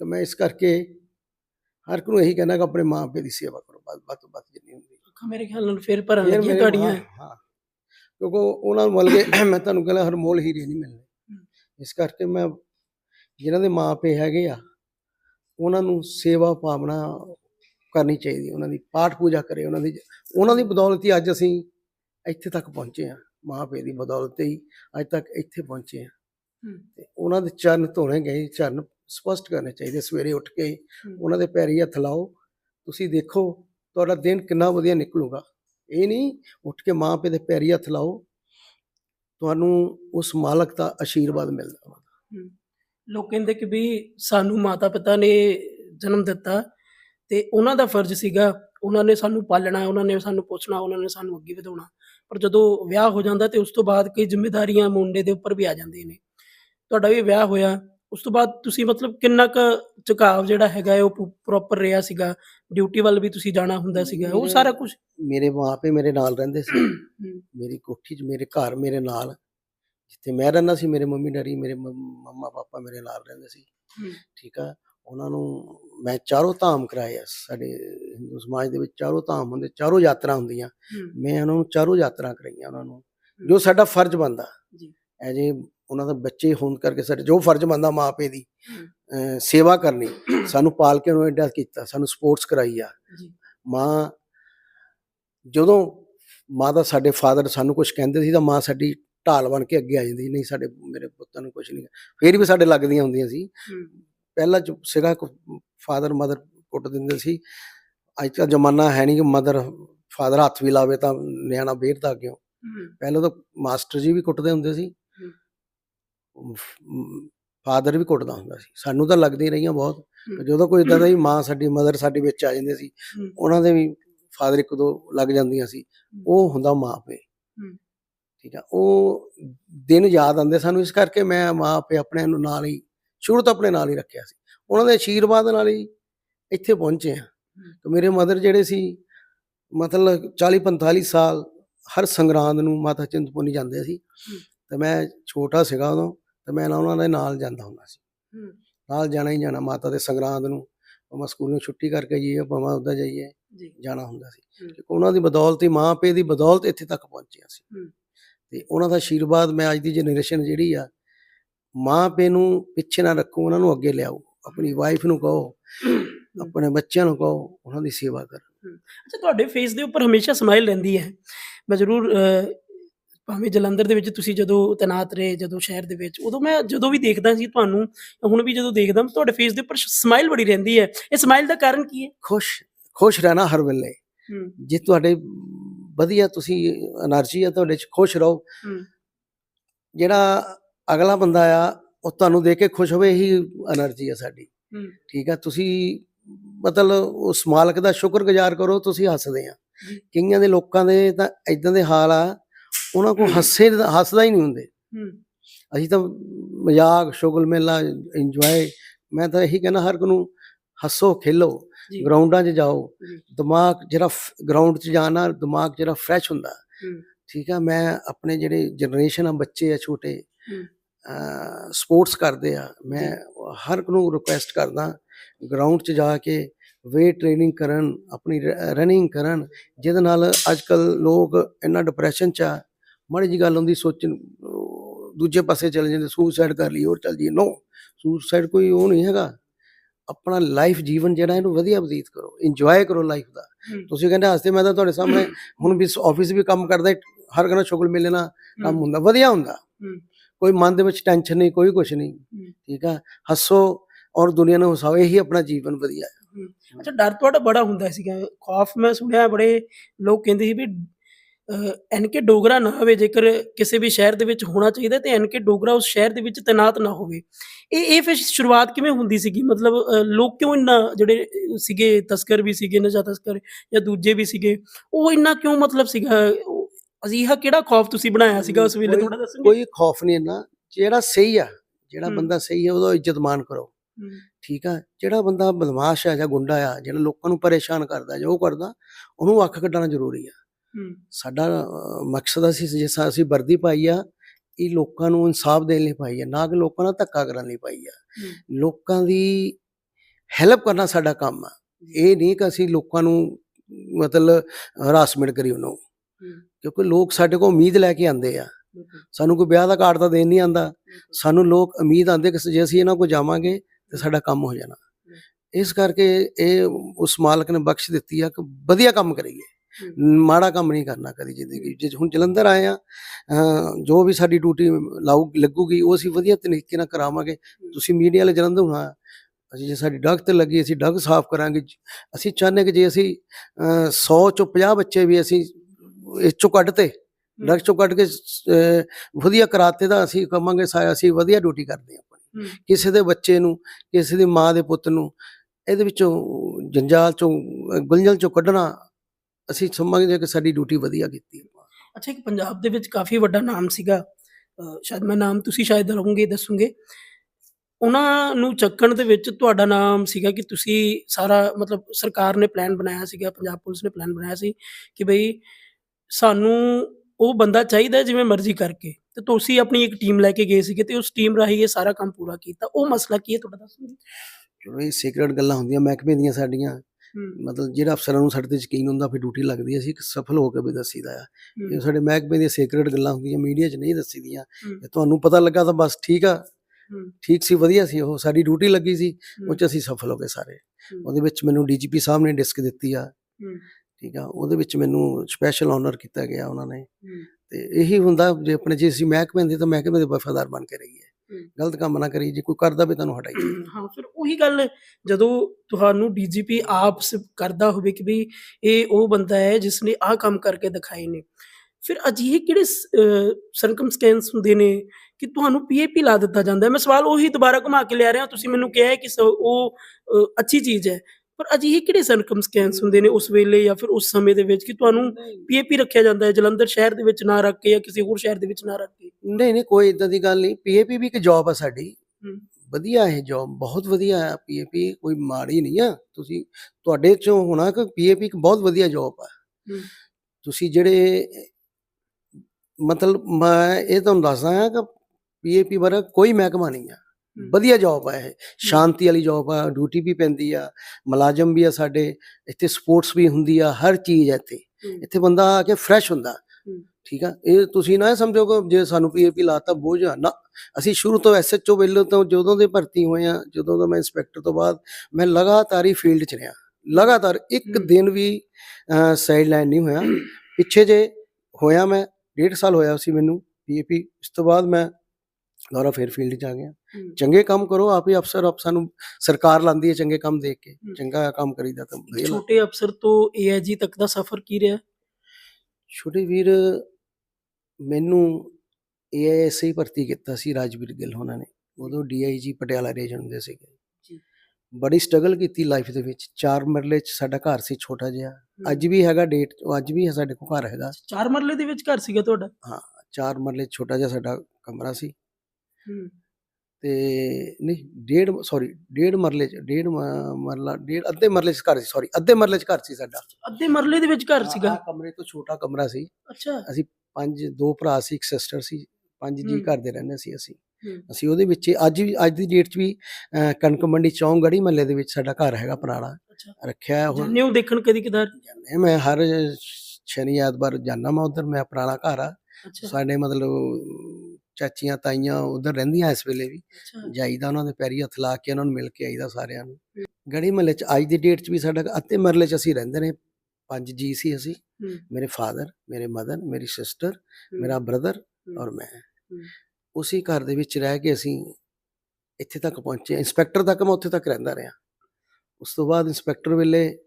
ਤਾਂ ਮੈਂ ਇਸ ਕਰਕੇ ਹਰ ਇੱਕ ਨੂੰ ਇਹੀ ਕਹਿਣਾ ਕਿ ਆਪਣੇ ਮਾਪੇ ਦੀ ਸੇਵਾ ਕਰੋ ਬਸ ਤੋਂ ਵੱਧ ਜਿੰਨੀ ਹੁੰਦੀ। ਅੱਖਾਂ ਮੇਰੇ ਖਿਆਲ ਨਾਲ ਫੇਰ ਭਰਨ ਲੱਗੀਆਂ ਤੁਹਾਡੀਆਂ। ਹਾਂ, ਕਿਉਂਕਿ ਉਹਨਾਂ ਨੂੰ ਮਿਲ ਕੇ ਮੈਂ ਤੁਹਾਨੂੰ ਕਹਿੰਦਾ ਹਰਮੋਲ ਹੀਰੇ ਨਹੀਂ ਮਿਲਣੇ। ਇਸ ਕਰਕੇ ਮੈਂ ਜਿਨ੍ਹਾਂ ਦੇ ਮਾਪੇ ਹੈਗੇ ਆ ਉਹਨਾਂ ਨੂੰ ਸੇਵਾ ਭਾਵਨਾ ਕਰਨੀ ਚਾਹੀਦੀ ਉਹਨਾਂ ਦੀ ਪਾਠ ਪੂਜਾ ਕਰੇ ਉਹਨਾਂ ਦੀ ਉਹਨਾਂ ਦੀ ਬਦੌਲਤ ਹੀ ਅੱਜ ਅਸੀਂ ਇੱਥੇ ਤੱਕ ਪਹੁੰਚੇ ਆ ਮਾਪੇ ਦੀ ਬਦੌਲਤ ਹੀ ਅੱਜ ਤੱਕ ਇੱਥੇ ਪਹੁੰਚੇ ਆ ਤੇ ਉਹਨਾਂ ਦੇ ਚਰਨ ਧੋਣੇ ਗਏ ਚਰਨ ਸਪਸ਼ਟ ਕਰਨੇ ਚਾਹੀਦੇ ਸਵੇਰੇ ਉੱਠ ਕੇ। ਉਹਨਾਂ ਦੇ ਪੈਰੀ ਹੱਥ ਲਾਓ ਤੁਸੀਂ ਦੇਖੋ ਤੁਹਾਡਾ ਦਿਨ ਕਿੰਨਾ ਵਧੀਆ ਨਿਕਲੂਗਾ। ਇਹ ਨਹੀਂ ਉੱਠ ਕੇ ਮਾਂ ਪਿਓ ਦੇ ਪੈਰੀ ਹੱਥ ਲਾਓ ਤੁਹਾਨੂੰ ਉਸ ਮਾਲਕ ਦਾ ਆਸ਼ੀਰਵਾਦ ਮਿਲਦਾ ਵਾ। ਹੂੰ। ਲੋਕ ਕਹਿੰਦੇ ਕਿ ਵੀ ਸਾਨੂੰ ਮਾਤਾ ਪਿਤਾ ਨੇ ਜਨਮ ਦਿੱਤਾ ਤੇ ਉਹਨਾਂ ਦਾ ਫਰਜ਼ ਸੀਗਾ ਉਹਨਾਂ ਨੇ ਸਾਨੂੰ ਪਾਲਣਾ ਉਹਨਾਂ ਨੇ ਸਾਨੂੰ ਪੁੱਛਣਾ ਉਹਨਾਂ ਨੇ ਸਾਨੂੰ ਅੱਗੇ ਵਧਾਉਣਾ। ਪਰ ਜਦੋਂ ਵਿਆਹ ਹੋ ਜਾਂਦਾ ਤੇ ਉਸ ਤੋਂ ਬਾਅਦ ਕਈ ਜ਼ਿੰਮੇਵਾਰੀਆਂ ਮੁੰਡੇ ਦੇ ਉੱਪਰ ਵੀ ਆ ਜਾਂਦੀਆਂ ਨੇ। ਤੁਹਾਡਾ ਵੀ ਵਿਆਹ ਹੋਇਆ ਉਸ ਤੋਂ ਬਾਅਦ ਤੁਸੀਂ ਮਤਲਬ ਕਿੰਨਾ ਕੁ ਝੁਕਾਵ ਜਿਹੜਾ ਹੈਗਾ ਹੈ ਉਹ ਪ੍ਰੋਪਰ ਰਿਹਾ ਸੀਗਾ? ਡਿਊਟੀ ਵੱਲ ਵੀ ਤੁਸੀਂ ਜਾਣਾ ਹੁੰਦਾ ਸੀਗਾ ਉਹ ਸਾਰਾ ਕੁਝ ਮੇਰੇ ਮਾਪੇ ਮੇਰੇ ਨਾਲ ਰਹਿੰਦੇ ਸੀ। ਮੇਰੀ ਕੋਠੀ 'ਚ ਮੇਰੇ ਘਰ ਮੇਰੇ ਨਾਲ ਜਿੱਥੇ ਮੈਂ ਰਹਿੰਦਾ ਸੀ ਮੇਰੇ ਮੰਮੀ ਡੈਡੀ ਮੇਰੇ ਮੰਮਾ ਪਾਪਾ ਮੇਰੇ ਨਾਲ ਰਹਿੰਦੇ ਸੀ। ਠੀਕ ਆ? ਉਹਨਾਂ ਨੂੰ ਮੈਂ ਚਾਰੋਂ ਧਾਮ ਕਰਾਏ ਆ ਸਾਡੇ ਹਿੰਦੂ ਸਮਾਜ ਦੇ ਵਿੱਚ ਚਾਰੋਂ ਧਾਮ ਹੁੰਦੇ ਚਾਰੋਂ ਯਾਤਰਾ ਹੁੰਦੀਆਂ। ਮੈਂ ਉਹਨਾਂ ਨੂੰ ਚਾਰੋਂ ਯਾਤਰਾ ਕਰਾਈਆਂ ਉਹਨਾਂ ਨੂੰ ਜੋ ਸਾਡਾ ਫਰਜ਼ ਬਣਦਾ। ਜੀ। ਐਜੇ ਉਹਨਾਂ ਦਾ ਬੱਚੇ ਹੋਣ ਕਰਕੇ ਸਾਡੇ ਜੋ ਫਰਜ਼ ਬਣਦਾ ਮਾਪੇ ਦੀ ਸੇਵਾ ਕਰਨੀ ਸਾਨੂੰ ਪਾਲ ਕੇ ਉਹਨੂੰ ਐਡਾ ਕੀਤਾ ਸਾਨੂੰ ਸਪੋਰਟਸ ਕਰਾਈ ਆ। ਮਾਂ ਜਦੋਂ ਮਾਂ ਦਾ ਸਾਡੇ ਫਾਦਰ ਸਾਨੂੰ ਕੁਝ ਕਹਿੰਦੇ ਸੀ ਤਾਂ ਮਾਂ ਸਾਡੀ ਢਾਲ ਬਣ ਕੇ ਅੱਗੇ ਆ ਜਾਂਦੀ ਨਹੀਂ ਸਾਡੇ ਮੇਰੇ ਪੁੱਤਾਂ ਨੂੰ ਕੁਝ ਨਹੀਂ ਫੇਰ ਵੀ ਸਾਡੇ ਲੱਗਦੀਆਂ ਹੁੰਦੀਆਂ ਸੀ। ਪਹਿਲਾਂ ਚ ਸੀਗਾ ਫਾਦਰ ਮਦਰ ਕੁੱਟ ਦਿੰਦੇ ਸੀ। ਅੱਜ ਦਾ ਜ਼ਮਾਨਾ ਹੈ ਨਹੀਂ ਕਿ ਮਦਰ ਫਾਦਰ ਹੱਥ ਵੀ ਲਾਵੇ ਤਾਂ ਨਿਆਣਾ ਬੇਰਦਾ ਕਿਉਂ? ਪਹਿਲਾਂ ਤਾਂ ਮਾਸਟਰ ਜੀ ਵੀ ਕੁੱਟਦੇ ਹੁੰਦੇ ਸੀ। ਫਾਦਰ ਵੀ ਕੁੱਟਦਾ ਹੁੰਦਾ ਸੀ। ਸਾਨੂੰ ਤਾਂ ਲੱਗਦੀ ਰਹੀਆਂ ਬਹੁਤ। ਜਦੋਂ ਕੋਈ ਇਦਾਂ ਦਾ ਹੀ ਮਾਂ ਸਾਡੀ ਮਦਰ ਸਾਡੇ ਵਿੱਚ ਆ ਜਾਂਦੇ ਸੀ ਉਹਨਾਂ ਦੇ ਵੀ ਫਾਦਰ ਇੱਕ ਦੋ ਲੱਗ ਜਾਂਦੀਆਂ ਸੀ। ਉਹ ਹੁੰਦਾ ਮਾਂ ਪਿਓ ਠੀਕ ਆ ਉਹ ਦਿਨ ਯਾਦ ਆਉਂਦੇ ਸਾਨੂੰ ਇਸ ਕਰਕੇ ਮੈਂ ਮਾਂ ਪਿਓ ਆਪਣੇ ਨੂੰ ਨਾਲ ਹੀ ਸ਼ੁਰੂ ਤੋਂ ਆਪਣੇ ਨਾਲ ਹੀ ਰੱਖਿਆ ਸੀ। ਉਹਨਾਂ ਦੇ ਆਸ਼ੀਰਵਾਦ ਨਾਲ ਹੀ ਇੱਥੇ ਪਹੁੰਚੇ ਆ ਤੇ ਮੇਰੇ ਮਦਰ ਜਿਹੜੇ ਸੀ ਮਤਲਬ 40 45 ਸਾਲ ਹਰ ਸੰਗਰਾਂਦ ਨੂੰ ਮਾਤਾ ਚਿੰਤਪੁਰਨੀ ਜਾਂਦੇ ਸੀ। ਤੇ ਮੈਂ ਛੋਟਾ ਸੀਗਾ ਉਦੋਂ। ਤੇ ਮੈਂ ਨਾ ਉਹਨਾਂ ਦੇ ਨਾਲ ਜਾਂਦਾ ਹੁੰਦਾ ਸੀ। ਹੂੰ। ਨਾਲ ਜਾਣਾ ਹੀ ਜਾਣਾ ਮਾਤਾ ਦੇ ਸੰਗਰਾਂਦ ਨੂੰ ਭਾਵੇਂ ਸਕੂਲੋਂ ਛੁੱਟੀ ਕਰਕੇ ਜਾਈਏ ਭਾਵੇਂ ਉੱਦਾਂ ਜਾਈਏ ਜਾਣਾ ਹੁੰਦਾ ਸੀ। ਉਹਨਾਂ ਦੀ ਬਦੌਲਤ ਹੀ ਮਾਂ ਪਿਓ ਦੀ ਬਦੌਲਤ ਇੱਥੇ ਤੱਕ ਪਹੁੰਚੇ ਅਸੀਂ ਹੂੰ। ਤੇ ਉਹਨਾਂ ਦਾ ਆਸ਼ੀਰਵਾਦ ਮੈਂ ਅੱਜ ਦੀ ਜਨਰੇਸ਼ਨ ਜਿਹੜੀ ਆ ਮਾਂ ਪਿਓ ਨੂੰ ਪਿੱਛੇ ਨਾ ਰੱਖੋ ਉਹਨਾਂ ਨੂੰ ਅੱਗੇ ਲਿਆਓ। ਆਪਣੀ ਵਾਈਫ ਨੂੰ ਕਹੋ ਆਪਣੇ ਬੱਚਿਆਂ ਨੂੰ ਕਹੋ ਉਹਨਾਂ ਦੀ ਸੇਵਾ ਕਰੋ ਅੱਛਾ ਤੁਹਾਡੇ ਫੇਸ ਦੇ ਉੱਪਰ ਹਮੇਸ਼ਾ ਸਮਾਈਲ ਰਹਿੰਦੀ ਹੈ। ਮੈਂ ਜ਼ਰੂਰ ਭਾਵੇਂ ਜਲੰਧਰ ਦੇ ਵਿੱਚ ਤੁਸੀਂ ਜਦੋਂ ਤਨਾਤ ਰਹੇ ਜਦੋਂ ਸ਼ਹਿਰ ਦੇ ਵਿੱਚ ਉਦੋਂ ਮੈਂ ਜਦੋਂ ਵੀ ਦੇਖਦਾ ਸੀ ਤੁਹਾਨੂੰ ਹੁਣ ਵੀ ਜਦੋਂ ਦੇਖਦਾ ਤੁਹਾਡੇ ਫੇਸ ਦੇ ਉੱਪਰ ਸਮਾਈਲ ਬੜੀ ਰਹਿੰਦੀ ਹੈ। ਇਹ ਸਮਾਈਲ ਦਾ ਕਾਰਨ ਕੀ ਹੈ? ਖੁਸ਼ ਖੁਸ਼ ਰਹਿਣਾ ਹਰ ਵੇਲੇ। ਜੇ ਤੁਹਾਡੇ ਵਧੀਆ ਤੁਸੀਂ એનર્ਜੀ ਹੈ ਤੁਹਾਡੇ ਚ ਖੁਸ਼ ਰਹੋ। ਜਿਹੜਾ ਅਗਲਾ ਬੰਦਾ ਆ ਉਹ ਤੁਹਾਨੂੰ ਦੇਖ ਕੇ ਖੁਸ਼ ਹੋਵੇ ਇਹੀ એનર્ਜੀ ਹੈ ਸਾਡੀ। ਠੀਕ ਹੈ ਤੁਸੀਂ ਮਤਲਬ ਉਸ ਮਾਲਕ ਦਾ ਸ਼ੁਕਰਗੁਜ਼ਾਰ ਕਰੋ ਤੁਸੀਂ ਹੱਸਦੇ ਆ। ਕਈਆਂ ਦੇ ਲੋਕਾਂ ਦੇ ਤਾਂ ਇਦਾਂ ਦੇ ਹਾਲ ਆ ਉਹਨਾਂ ਕੋਲ ਹੱਸੇ ਹੱਸਦਾ ਹੀ ਨਹੀਂ ਹੁੰਦੇ। ਅਸੀਂ ਤਾਂ ਮਜ਼ਾਕ ਸ਼ੁਗਲ ਮੇਲਾ ਇੰਜੋਏ ਮੈਂ ਤਾਂ ਇਹੀ ਕਹਿੰਦਾ ਹਰ ਕੋ ਨੂੰ ਹੱਸੋ ਖੇਲੋ ਗਰਾਊਂਡਾਂ 'ਚ ਜਾਓ। ਦਿਮਾਗ ਜਿਹੜਾ ਗਰਾਊਂਡ 'ਚ ਜਾਣਾ ਦਿਮਾਗ ਜਿਹੜਾ ਫਰੈਸ਼ ਹੁੰਦਾ। ਠੀਕ ਆ ਮੈਂ ਆਪਣੇ ਜਿਹੜੇ ਜਨਰੇਸ਼ਨ ਆ ਬੱਚੇ ਆ ਛੋਟੇ। ਸਪੋਰਟਸ ਕਰਦੇ ਆ ਮੈਂ ਹਰ ਇੱਕ ਨੂੰ ਰਿਕੁਐਸਟ ਕਰਦਾ ਗਰਾਊਂਡ 'ਚ ਜਾ ਕੇ ਵੇਟ ਟ੍ਰੇਨਿੰਗ ਕਰਨ ਆਪਣੀ ਰਨਿੰਗ ਕਰਨ ਜਿਹਦੇ ਨਾਲ ਅੱਜ ਕੱਲ ਲੋਕ ਇੰਨਾ ਡਿਪਰੈਸ਼ਨ 'ਚ ਆ ਮਾੜੀ ਜੀ ਗੱਲ ਹੁੰਦੀ ਸੋਚਣ ਦੂਜੇ ਪਾਸੇ ਚਲੇ ਜਾਂਦੇ ਸੁਸਾਈਡ ਕਰ ਲਈ ਹੋਰ ਚੱਲ ਜੀ ਨੋ ਸੁਸਾਈਡ ਕੋਈ ਉਹ ਨਹੀਂ ਹੈਗਾ। ਆਪਣਾ ਲਾਈਫ ਜੀਵਨ ਜਿਹੜਾ ਇਹਨੂੰ ਵਧੀਆ ਬਤੀਤ ਕਰੋ। ਇੰਜੋਏ ਕਰੋ ਲਾਈਫ ਦਾ। ਤੁਸੀਂ ਕਹਿੰਦੇ ਹੱਸਦੇ ਮੈਂ ਤਾਂ ਤੁਹਾਡੇ ਸਾਹਮਣੇ ਹੁਣ ਵੀ ਆਫਿਸ ਵੀ ਕੰਮ ਕਰਦਾ ਹਰ ਕਹਿੰਦਾ ਸ਼ੁਗਲ ਮੇਲੇ ਨਾਲ ਕੰਮ ਹੁੰਦਾ ਵਧੀਆ ਹੁੰਦਾ। ਕੋਈ ਮਨ ਦੇ ਵਿੱਚ ਟੈਨਸ਼ਨ ਨਹੀਂ ਕੋਈ ਕੁਝ ਨਹੀਂ। ਠੀਕ ਆ? ਹੱਸੋ ਔਰ ਦੁਨੀਆ ਨੂੰ ਹਸਾਓ ਇਹੀ ਆਪਣਾ ਜੀਵਨ ਵਧੀਆ ਹੈ। ਅੱਛਾ ਡਰ ਤੁਹਾਡਾ ਬੜਾ ਹੁੰਦਾ ਸੀਗਾ। ਖੌਫ ਮੈਂ ਸੁਣਿਆ ਬੜੇ ਲੋਕ ਕਹਿੰਦੇ ਸੀ ਵੀ ਐਨਕੇ ਡੋਗਰਾ ਨਾ ਹੋਵੇ ਜੇਕਰ ਕਿਸੇ ਵੀ ਸ਼ਹਿਰ ਦੇ ਵਿੱਚ ਹੋਣਾ ਚਾਹੀਦਾ ਤੇ ਐਨਕੇ ਡੋਗਰਾ ਉਸ ਸ਼ਹਿਰ ਦੇ ਵਿੱਚ ਤੈਨਾਤ ਨਾ ਹੋਵੇ। ਇਹ ਇਹ ਫਿਰ ਸ਼ੁਰੂਆਤ ਕਿਵੇਂ ਹੁੰਦੀ ਸੀਗੀ? ਮਤਲਬ ਲੋਕ ਕਿਉਂ ਇੰਨਾ ਜਿਹੜੇ ਸੀਗੇ ਤਸਕਰ ਵੀ ਸੀਗੇ ਨਸ਼ਾ ਤਸਕਰ ਜਾਂ ਦੂਜੇ ਵੀ ਸੀਗੇ ਉਹ ਇੰਨਾ ਕਿਉਂ ਮਤਲਬ ਸੀਗਾ? ਅਜਿਹਾ ਕਿਹੜਾ ਖੌਫ ਤੁਸੀਂ ਬਣਾਇਆ ਸੀਗਾ ਉਸ ਵੇਲੇ? ਥੋੜਾ ਦੱਸੋਗੇ? ਕੋਈ ਖੌਫ ਨਹੀਂ ਇੰਨਾ। ਜਿਹੜਾ ਸਹੀ ਆ ਜਿਹੜਾ। ਬੰਦਾ ਸਹੀ ਹੈ ਉਹਦਾ ਇੱਜ਼ਤ ਮਾਨ ਕਰੋ। ਠੀਕ ਆ? ਜਿਹੜਾ ਬੰਦਾ ਬਦਮਾਸ਼ ਹੈ ਜਾਂ ਗੁੰਡਾ ਆ ਜਿਹੜਾ ਲੋਕਾਂ ਨੂੰ ਪਰੇਸ਼ਾਨ ਕਰਦਾ ਜਾਂ ਉਹ ਕਰਦਾ ਉਹਨੂੰ ਅੱਖ ਕੱਢਣਾ ਜ਼ਰੂਰੀ ਆ। ਸਾਡਾ ਮਕਸਦ ਅਸੀਂ ਜਿਸ ਅਸੀਂ ਵਰਦੀ ਪਾਈ ਆ ਇਹ ਲੋਕਾਂ ਨੂੰ ਇਨਸਾਫ ਦੇਣ ਲਈ ਪਾਈ ਆ ਨਾ ਕਿ ਲੋਕਾਂ ਨਾਲ ਧੱਕਾ ਕਰਨ ਲਈ ਪਾਈ ਆ। ਲੋਕਾਂ ਦੀ ਹੈਲਪ ਕਰਨਾ ਸਾਡਾ ਕੰਮ ਆ। ਇਹ ਨਹੀਂ ਕਿ ਅਸੀਂ ਲੋਕਾਂ ਨੂੰ ਮਤਲਬ ਹਰਾਸਮੈਂਟ ਕਰੀ ਉਹਨੂੰ ਹੂੰ, ਕਿਉਂਕਿ ਲੋਕ ਸਾਡੇ ਕੋਲ ਉਮੀਦ ਲੈ ਕੇ ਆਉਂਦੇ ਆ। ਸਾਨੂੰ ਕੋਈ ਵਿਆਹ ਦਾ ਕਾਰਡ ਤਾਂ ਦੇਣ ਨਹੀਂ ਆਂਦਾ। ਸਾਨੂੰ ਲੋਕ ਉਮੀਦ ਆਂਦੇ ਕਿ ਜੇ ਅਸੀਂ ਇਹਨਾਂ ਕੋਲ ਜਾਵਾਂਗੇ ਤੇ ਸਾਡਾ ਕੰਮ ਹੋ ਜਾਣਾ। ਇਸ ਕਰਕੇ ਇਹ ਉਸ ਮਾਲਕ ਨੇ ਬਖਸ਼ ਦਿੱਤੀ ਆ ਕਿ ਵਧੀਆ ਕੰਮ ਕਰੀਏ। ਮਾੜਾ ਕੰਮ ਨਹੀਂ ਕਰਨਾ ਕਦੀ ਜ਼ਿੰਦਗੀ। ਜੇ ਹੁਣ ਜਲੰਧਰ ਆਏ ਆ ਜੋ ਵੀ ਸਾਡੀ ਡਿਊਟੀ ਲਾਊ ਲੱਗੂਗੀ ਉਹ ਅਸੀਂ ਵਧੀਆ ਤਰੀਕੇ ਨਾਲ ਕਰਾਵਾਂਗੇ। ਤੁਸੀਂ ਮੀਡੀਆ ਵਾਲੇ ਜਲੰਧਰ ਹੋਣਾ ਅਸੀਂ ਜੇ ਸਾਡੀ ਡਗ ਤੇ ਲੱਗੀ ਅਸੀਂ ਡਗ ਸਾਫ਼ ਕਰਾਂਗੇ। ਅਸੀਂ ਚਾਹੁੰਦੇ ਕਿ ਜੇ ਅਸੀਂ 100 ਚੋਂ 50 ਬੱਚੇ ਵੀ ਅਸੀਂ ਇਸ ਚੋਂ ਕੱਢਤੇ ਡਗ ਚੋਂ ਕੱਢ ਕੇ ਵਧੀਆ ਕਰਾਤੇ ਤਾਂ ਅਸੀਂ ਕਵਾਂਗੇ ਸਾ ਅਸੀਂ ਵਧੀਆ ਡਿਊਟੀ ਕਰਦੇ ਹਾਂ ਆਪਣੀ। ਕਿਸੇ ਦੇ ਬੱਚੇ ਨੂੰ ਕਿਸੇ ਦੀ ਮਾਂ ਦੇ ਪੁੱਤ ਨੂੰ ਇਹਦੇ ਵਿੱਚੋਂ ਜੰਜਾਲ ਚੋਂ ਗੁੰਝਲ ਚੋਂ ਕੱਢਣਾ ਅਸੀਂ ਸਮਝਦੇ ਕਿ ਸਾਡੀ ਡਿਊਟੀ ਵਧੀਆ ਕੀਤੀ ਹੈ। ਅੱਛਾ ਇੱਕ ਪੰਜਾਬ ਦੇ ਵਿੱਚ ਕਾਫੀ ਵੱਡਾ ਨਾਮ ਸੀਗਾ। ਅਹ ਸ਼ਾਇਦ ਮੈਂ ਨਾਮ ਤੁਸੀਂ ਸ਼ਾਇਦ ਰਹੋਗੇ ਦੱਸੋਗੇ। ਉਹਨਾਂ ਨੂੰ ਚੱਕਣ ਦੇ ਵਿੱਚ ਤੁਹਾਡਾ ਨਾਮ ਸੀਗਾ ਕਿ ਤੁਸੀਂ ਸਾਰਾ ਮਤਲਬ ਸਰਕਾਰ ਨੇ ਪਲਾਨ ਬਣਾਇਆ ਸੀਗਾ ਪੰਜਾਬ ਪੁਲਿਸ ਨੇ ਪਲਾਨ ਬਣਾਇਆ ਸੀ ਕਿ ਬਈ ਸਾਨੂੰ ਉਹ ਬੰਦਾ ਚਾਹੀਦਾ ਹੈ ਜਿਵੇਂ ਮਰਜ਼ੀ ਕਰਕੇ। ਤੇ ਤੁਸੀਂ ਆਪਣੀ ਇੱਕ ਟੀਮ ਲੈ ਕੇ ਗਏ ਸੀਗੇ ਤੇ ਉਸ ਟੀਮ ਰਾਹੀਂ ਇਹ ਸਾਰਾ ਕੰਮ ਪੂਰਾ ਕੀਤਾ। ਉਹ ਮਸਲਾ ਕੀ ਹੈ ਤੁਹਾਡਾ ਦੱਸੋਗੇ? ਚਲੋ ਇਹ ਸੀਕ੍ਰੇਟ ਗੱਲਾਂ ਹੁੰਦੀਆਂ ਮਹਿਕਮੇ ਦੀਆਂ ਸਾਡੀਆਂ। ਮਤਲਬ ਜਿਹੜਾ ਅਫਸਰਾਂ ਨੂੰ ਸਾਡੇ ਤੇ ਯਕੀਨ ਹੁੰਦਾ ਫਿਰ ਡਿਊਟੀ ਲੱਗਦੀ ਹੈ ਅਸੀਂ ਸਫਲ ਹੋ ਕੇ ਵੀ ਦੱਸੀਦਾ ਆ। ਇਹ ਸਾਡੇ ਮਹਿਕਮੇ ਦੀਆਂ ਸੀਕ੍ਰੇਟ ਗੱਲਾਂ ਹੁੰਦੀਆਂ ਮੀਡੀਆ 'ਚ ਨਹੀਂ ਦੱਸੀਦੀਆਂ ਤੁਹਾਨੂੰ ਪਤਾ ਲੱਗਾ ਤਾਂ ਬਸ ਠੀਕ ਆ। ਠੀਕ ਸੀ ਵਧੀਆ ਸੀ ਉਹ ਸਾਡੀ ਡਿਊਟੀ ਲੱਗੀ ਸੀ ਉਹ 'ਚ ਅਸੀਂ ਸਫਲ ਹੋ ਗਏ ਸਾਰੇ। ਉਹਦੇ ਵਿੱਚ ਮੈਨੂੰ ਡੀਜੀਪੀ ਸਾਹਿਬ ਨੇ ਡਿਸਕ ਦਿੱਤੀ ਆ। ਠੀਕ ਆ ਉਹਦੇ ਵਿੱਚ ਮੈਨੂੰ ਸਪੈਸ਼ਲ ਆਨਰ ਕੀਤਾ ਗਿਆ ਉਹਨਾਂ ਨੇ। ਤੇ ਇਹੀ ਹੁੰਦਾ ਜੇ ਆਪਣੇ ਜੇ ਅਸੀਂ ਮਹਿਕਮੇ ਦੇ ਤਾਂ ਮਹਿਕਮੇ ਦੇ ਵਫਾਦਾਰ ਬਣ ਕੇ ਰਹੀਏ। ਗਲਤ ਕੰਮ ਨਾ ਕਰੀਏ ਜੇ ਕੋਈ ਕਰਦਾ ਵੀ ਤੁਹਾਨੂੰ ਹਟਾਈਏ ਹਾਂ ਫਿਰ ਉਹੀ ਗੱਲ ਜਦੋਂ ਤੁਹਾਨੂੰ ਡੀਜੀਪੀ ਆਪ ਕਰਦਾ ਹੋਵੇ ਕਿ ਵੀ ਇਹ ਉਹ ਬੰਦਾ ਹੈ ਜਿਸ ਨੇ ਆਹ ਕੰਮ ਕਰਕੇ ਦਿਖਾਏ ਨੇ। ਫਿਰ ਅਜਿਹੇ ਕਿਹੜੇ ਸਰਕਮਸਟੈਂਸ ਹੁੰਦੇ ਨੇ ਕਿ ਤੁਹਾਨੂੰ ਪੀਏਪੀ ਲਾ ਦਿੱਤਾ ਜਾਂਦਾ ਮੈਂ ਸਵਾਲ ਉਹੀ ਦੁਬਾਰਾ ਘੁਮਾ ਕੇ ਲਿਆ ਰਿਹਾ ਤੁਸੀਂ ਮੈਨੂੰ ਕਿਹਾ ਹੈ ਕਿ ਉਹ ਅੱਛੀ ਚੀਜ਼ ਹੈ। ਪਰ ਅਜਿਹੇ ਕਿਹੜੇ ਸਰਕਮਸਟੈਂਸ ਹੁੰਦੇ ਨੇ ਉਸ ਵੇਲੇ ਜਾਂ ਫਿਰ ਉਸ ਸਮੇਂ ਦੇ ਵਿੱਚ ਕਿ ਤੁਹਾਨੂੰ ਪੀਏਪੀ ਰੱਖਿਆ ਜਾਂਦਾ ਹੈ ਜਲੰਧਰ ਸ਼ਹਿਰ ਦੇ ਵਿੱਚ ਨਾ ਰੱਖ ਕੇ ਜਾਂ ਕਿਸੇ ਹੋਰ ਸ਼ਹਿਰ ਦੇ ਵਿੱਚ ਨਾ ਰੱਖ ਕੇ ਨਹੀਂ ਨਹੀਂ ਕੋਈ ਇਦਾਂ ਦੀ ਗੱਲ ਨਹੀਂ ਪੀਏਪੀ ਵੀ ਇੱਕ ਜੌਬ ਆ ਸਾਡੀ। ਵਧੀਆ ਹੈ ਜੌਬ ਬਹੁਤ ਵਧੀਆ ਹੈ ਪੀਏਪੀ ਕੋਈ ਮਾੜੀ ਨਹੀਂ ਆ ਤੁਸੀਂ ਤੁਹਾਡੇ ਚੋਂ ਹੋਣਾ ਕਿ ਪੀਏਪੀ ਇੱਕ ਬਹੁਤ ਵਧੀਆ ਜੌਬ ਆ। ਤੁਸੀਂ ਜਿਹੜੇ ਮਤਲਬ ਮੈਂ ਇਹ ਤੁਹਾਨੂੰ ਦੱਸਦਾ ਹਾਂ ਕਿ ਪੀਏਪੀ ਵਰਗਾ ਕੋਈ ਮਹਿਕਮਾ ਨਹੀਂ ਆ। ਵਧੀਆ ਜੌਬ ਆ ਇਹ। ਸ਼ਾਂਤੀ ਵਾਲੀ ਜੌਬ ਆ ਡਿਊਟੀ ਵੀ ਪੈਂਦੀ ਆ ਮੁਲਾਜ਼ਮ ਵੀ ਆ ਸਾਡੇ ਇੱਥੇ ਸਪੋਰਟਸ ਵੀ ਹੁੰਦੀ ਆ ਹਰ ਚੀਜ਼ ਹੈ ਇੱਥੇ। ਇੱਥੇ ਬੰਦਾ ਆ ਕੇ ਫਰੈਸ਼ ਹੁੰਦਾ। ਠੀਕ ਆ? ਇਹ ਤੁਸੀਂ ਨਾ ਸਮਝੋ ਕਿ ਜੇ ਸਾਨੂੰ ਪੀਏਪੀ ਲਾਤਾ ਬੋਝ ਆ ਨਾ ਅਸੀਂ ਸ਼ੁਰੂ ਤੋਂ ਐਸਐਚਓ ਵੇਲੇ ਤੋਂ ਜਦੋਂ ਦੇ ਭਰਤੀ ਹੋਏ ਆ ਜਦੋਂ ਦਾ ਮੈਂ ਇੰਸਪੈਕਟਰ ਤੋਂ ਬਾਅਦ ਮੈਂ ਲਗਾਤਾਰ ਹੀ ਫੀਲਡ 'ਚ ਰਿਹਾ। ਲਗਾਤਾਰ ਇੱਕ। ਦਿਨ ਵੀ ਸਾਈਡ ਲਾਈਨ ਨਹੀਂ ਹੋਇਆ। ਪਿੱਛੇ ਜੇ ਹੋਇਆ ਮੈਂ ਡੇਢ ਸਾਲ ਹੋਇਆ ਸੀ ਮੈਨੂੰ ਪੀਏਪੀ ਇਸ ਤੋਂ ਬਾਅਦ ਮੈਂ ਦੁਬਾਰਾ ਫੇਰ ਫੀਲਡ 'ਚ ਆ ਗਿਆ। ਚੰਗੇ ਕੰਮ ਕਰੋ ਆਪ ਹੀ ਅਫਸਰ ਆਪ ਸਾਨੂੰ ਸਰਕਾਰ ਲਾਂਦੀ ਹੈ ਚੰਗੇ ਕੰਮ ਦੇਖ ਕੇ। ਚੰਗਾ ਕੰਮ ਕਰੀਦਾ ਤਾਂ ਵਧੀਆ ਲੱਗਦਾ। ਛੋਟੇ ਅਫਸਰ ਤੋਂ ਏਆਈਜੀ ਤੱਕ ਦਾ ਸਫ਼ਰ ਕੀ ਰਿਹਾ? ਛੋਟੇ ਵੀਰ ਮੈਨੂੰ ਏਐਸਆਈ ਭਰਤੀ ਕੀਤਾ ਸੀ ਰਾਜਵੀਰ ਗਿੱਲ ਹੋਣਾ ਨੇ। ਉਦੋਂ ਡੀਆਈਜੀ ਪਟਿਆਲਾ ਰੀਜਨ ਦੇ ਸੀਗੇ। ਜੀ। ਬੜੀ ਸਟਰਗਲ ਕੀਤੀ ਲਾਈਫ ਦੇ ਵਿੱਚ। ਚਾਰ ਮਰਲੇ ਚ ਸਾਡਾ ਘਰ ਸੀ ਛੋਟਾ ਜਿਹਾ। ਅੱਜ ਵੀ ਹੈਗਾ ਡੇਟ ਅੱਜ ਵੀ ਸਾਡੇ ਕੋਲ ਘਰ ਹੈਗਾ। ਚਾਰ ਮਰਲੇ ਦੇ ਵਿੱਚ ਘਰ ਸੀਗਾ ਤੁਹਾਡਾ? ਚਾਰ ਮਰਲੇ 'ਚ ਛੋਟਾ ਜਿਹਾ ਸਾਡਾ ਕਮਰਾ ਸੀ। ਤੇ ਨਹੀਂ ਡੇਢ ਸੌਰੀ ਡੇਢ ਮਰਲੇ ਚ ਡੇਢ ਮ- ਮਰਲਾ ਡੇਢ ਅੱਧੇ ਮਰਲੇ ਚ ਘਰ ਸੀ ਸੌਰੀ ਅੱਧੇ ਮਰਲੇ ਚ ਘਰ ਸੀ ਸਾਡਾ। ਅੱਧੇ ਮਰਲੇ ਦੇ ਵਿੱਚ ਘਰ ਸੀਗਾ? ਆਹ ਕਮਰੇ ਤੋਂ ਛੋਟਾ ਕਮਰਾ ਸੀ। ਅੱਛਾ। ਅਸੀਂ ਪੰਜ ਦੋ ਭਰਾ ਸੀ ਇੱਕ ਸਿਸਟਰ ਸੀ ਪੰਜ ਜੀ ਹੂੰ। ਘਰ ਦੇ ਰਹਿੰਦੇ ਸੀ ਅਸੀਂ। ਹੂੰ। ਅਸੀਂ ਉਹਦੇ ਵਿੱਚ ਹੀ- ਅੱਜ ਵੀ ਅੱਜ ਦੀ ਡੇਟ 'ਚ ਵੀ ਅਹ, ਕਣਕ ਮੰਡੀ ਚੌਂਕ ਗੜੀ ਮਹੱਲੇ ਦੇ ਵਿੱਚ ਸਾਡਾ ਘਰ ਹੈਗਾ ਪੁਰਾਣਾ। ਅੱਛਾ। ਰੱਖਿਆ ਹੈ ਉਹ ਜਾਂਦੇ ਹੋ ਦੇਖਣ ਕਦੀ ਕਦਾਰ ਜਾਂਦੇ ਮੈਂ ਹਰ ਸ਼ਨੀ ਐਤਵਾਰ ਜਾਂਦਾ ਮੈਂ ਉਧਰ ਮੈਂ ਪੁਰਾਣਾ ਘਰ ਆ। ਅੱਛਾ। ਸਾਡੇ ਮਤਲਬ ਚਾਚੀਆਂ ਤਾਈਆਂ ਉਧਰ ਰਹਿੰਦੀਆਂ ਇਸ ਵੇਲੇ ਵੀ। ਜਾਈਦਾ ਉਹਨਾਂ ਦੇ ਪੈਰੀ ਹੱਥ ਲਾ ਕੇ ਉਹਨਾਂ ਨੂੰ ਮਿਲ ਕੇ ਆਈਦਾ ਸਾਰਿਆਂ ਨੂੰ। ਗੜੀ ਮਹੱਲੇ 'ਚ ਅੱਜ ਦੀ ਡੇਟ 'ਚ ਵੀ ਸਾਡਾ ਅੱਧੇ ਮਰਲੇ 'ਚ ਅਸੀਂ ਰਹਿੰਦੇ ਨੇ। ਪੰਜ ਜੀ ਸੀ ਅਸੀਂ। ਮੇਰੇ ਫਾਦਰ ਮੇਰੇ ਮਦਰ ਮੇਰੀ ਸਿਸਟਰ ਮੇਰਾ ਬ੍ਰਦਰ ਔਰ ਮੈਂ। ਉਸੇ ਘਰ ਦੇ ਵਿੱਚ ਰਹਿ ਕੇ ਅਸੀਂ ਇੱਥੇ ਤੱਕ ਪਹੁੰਚੇ ਇੰਸਪੈਕਟਰ ਤੱਕ ਮੈਂ ਉੱਥੇ ਤੱਕ ਰਹਿੰਦਾ ਰਿਹਾ। ਉਸ ਤੋਂ ਬਾਅਦ ਇੰਸਪੈਕਟਰ ਵੇਲੇ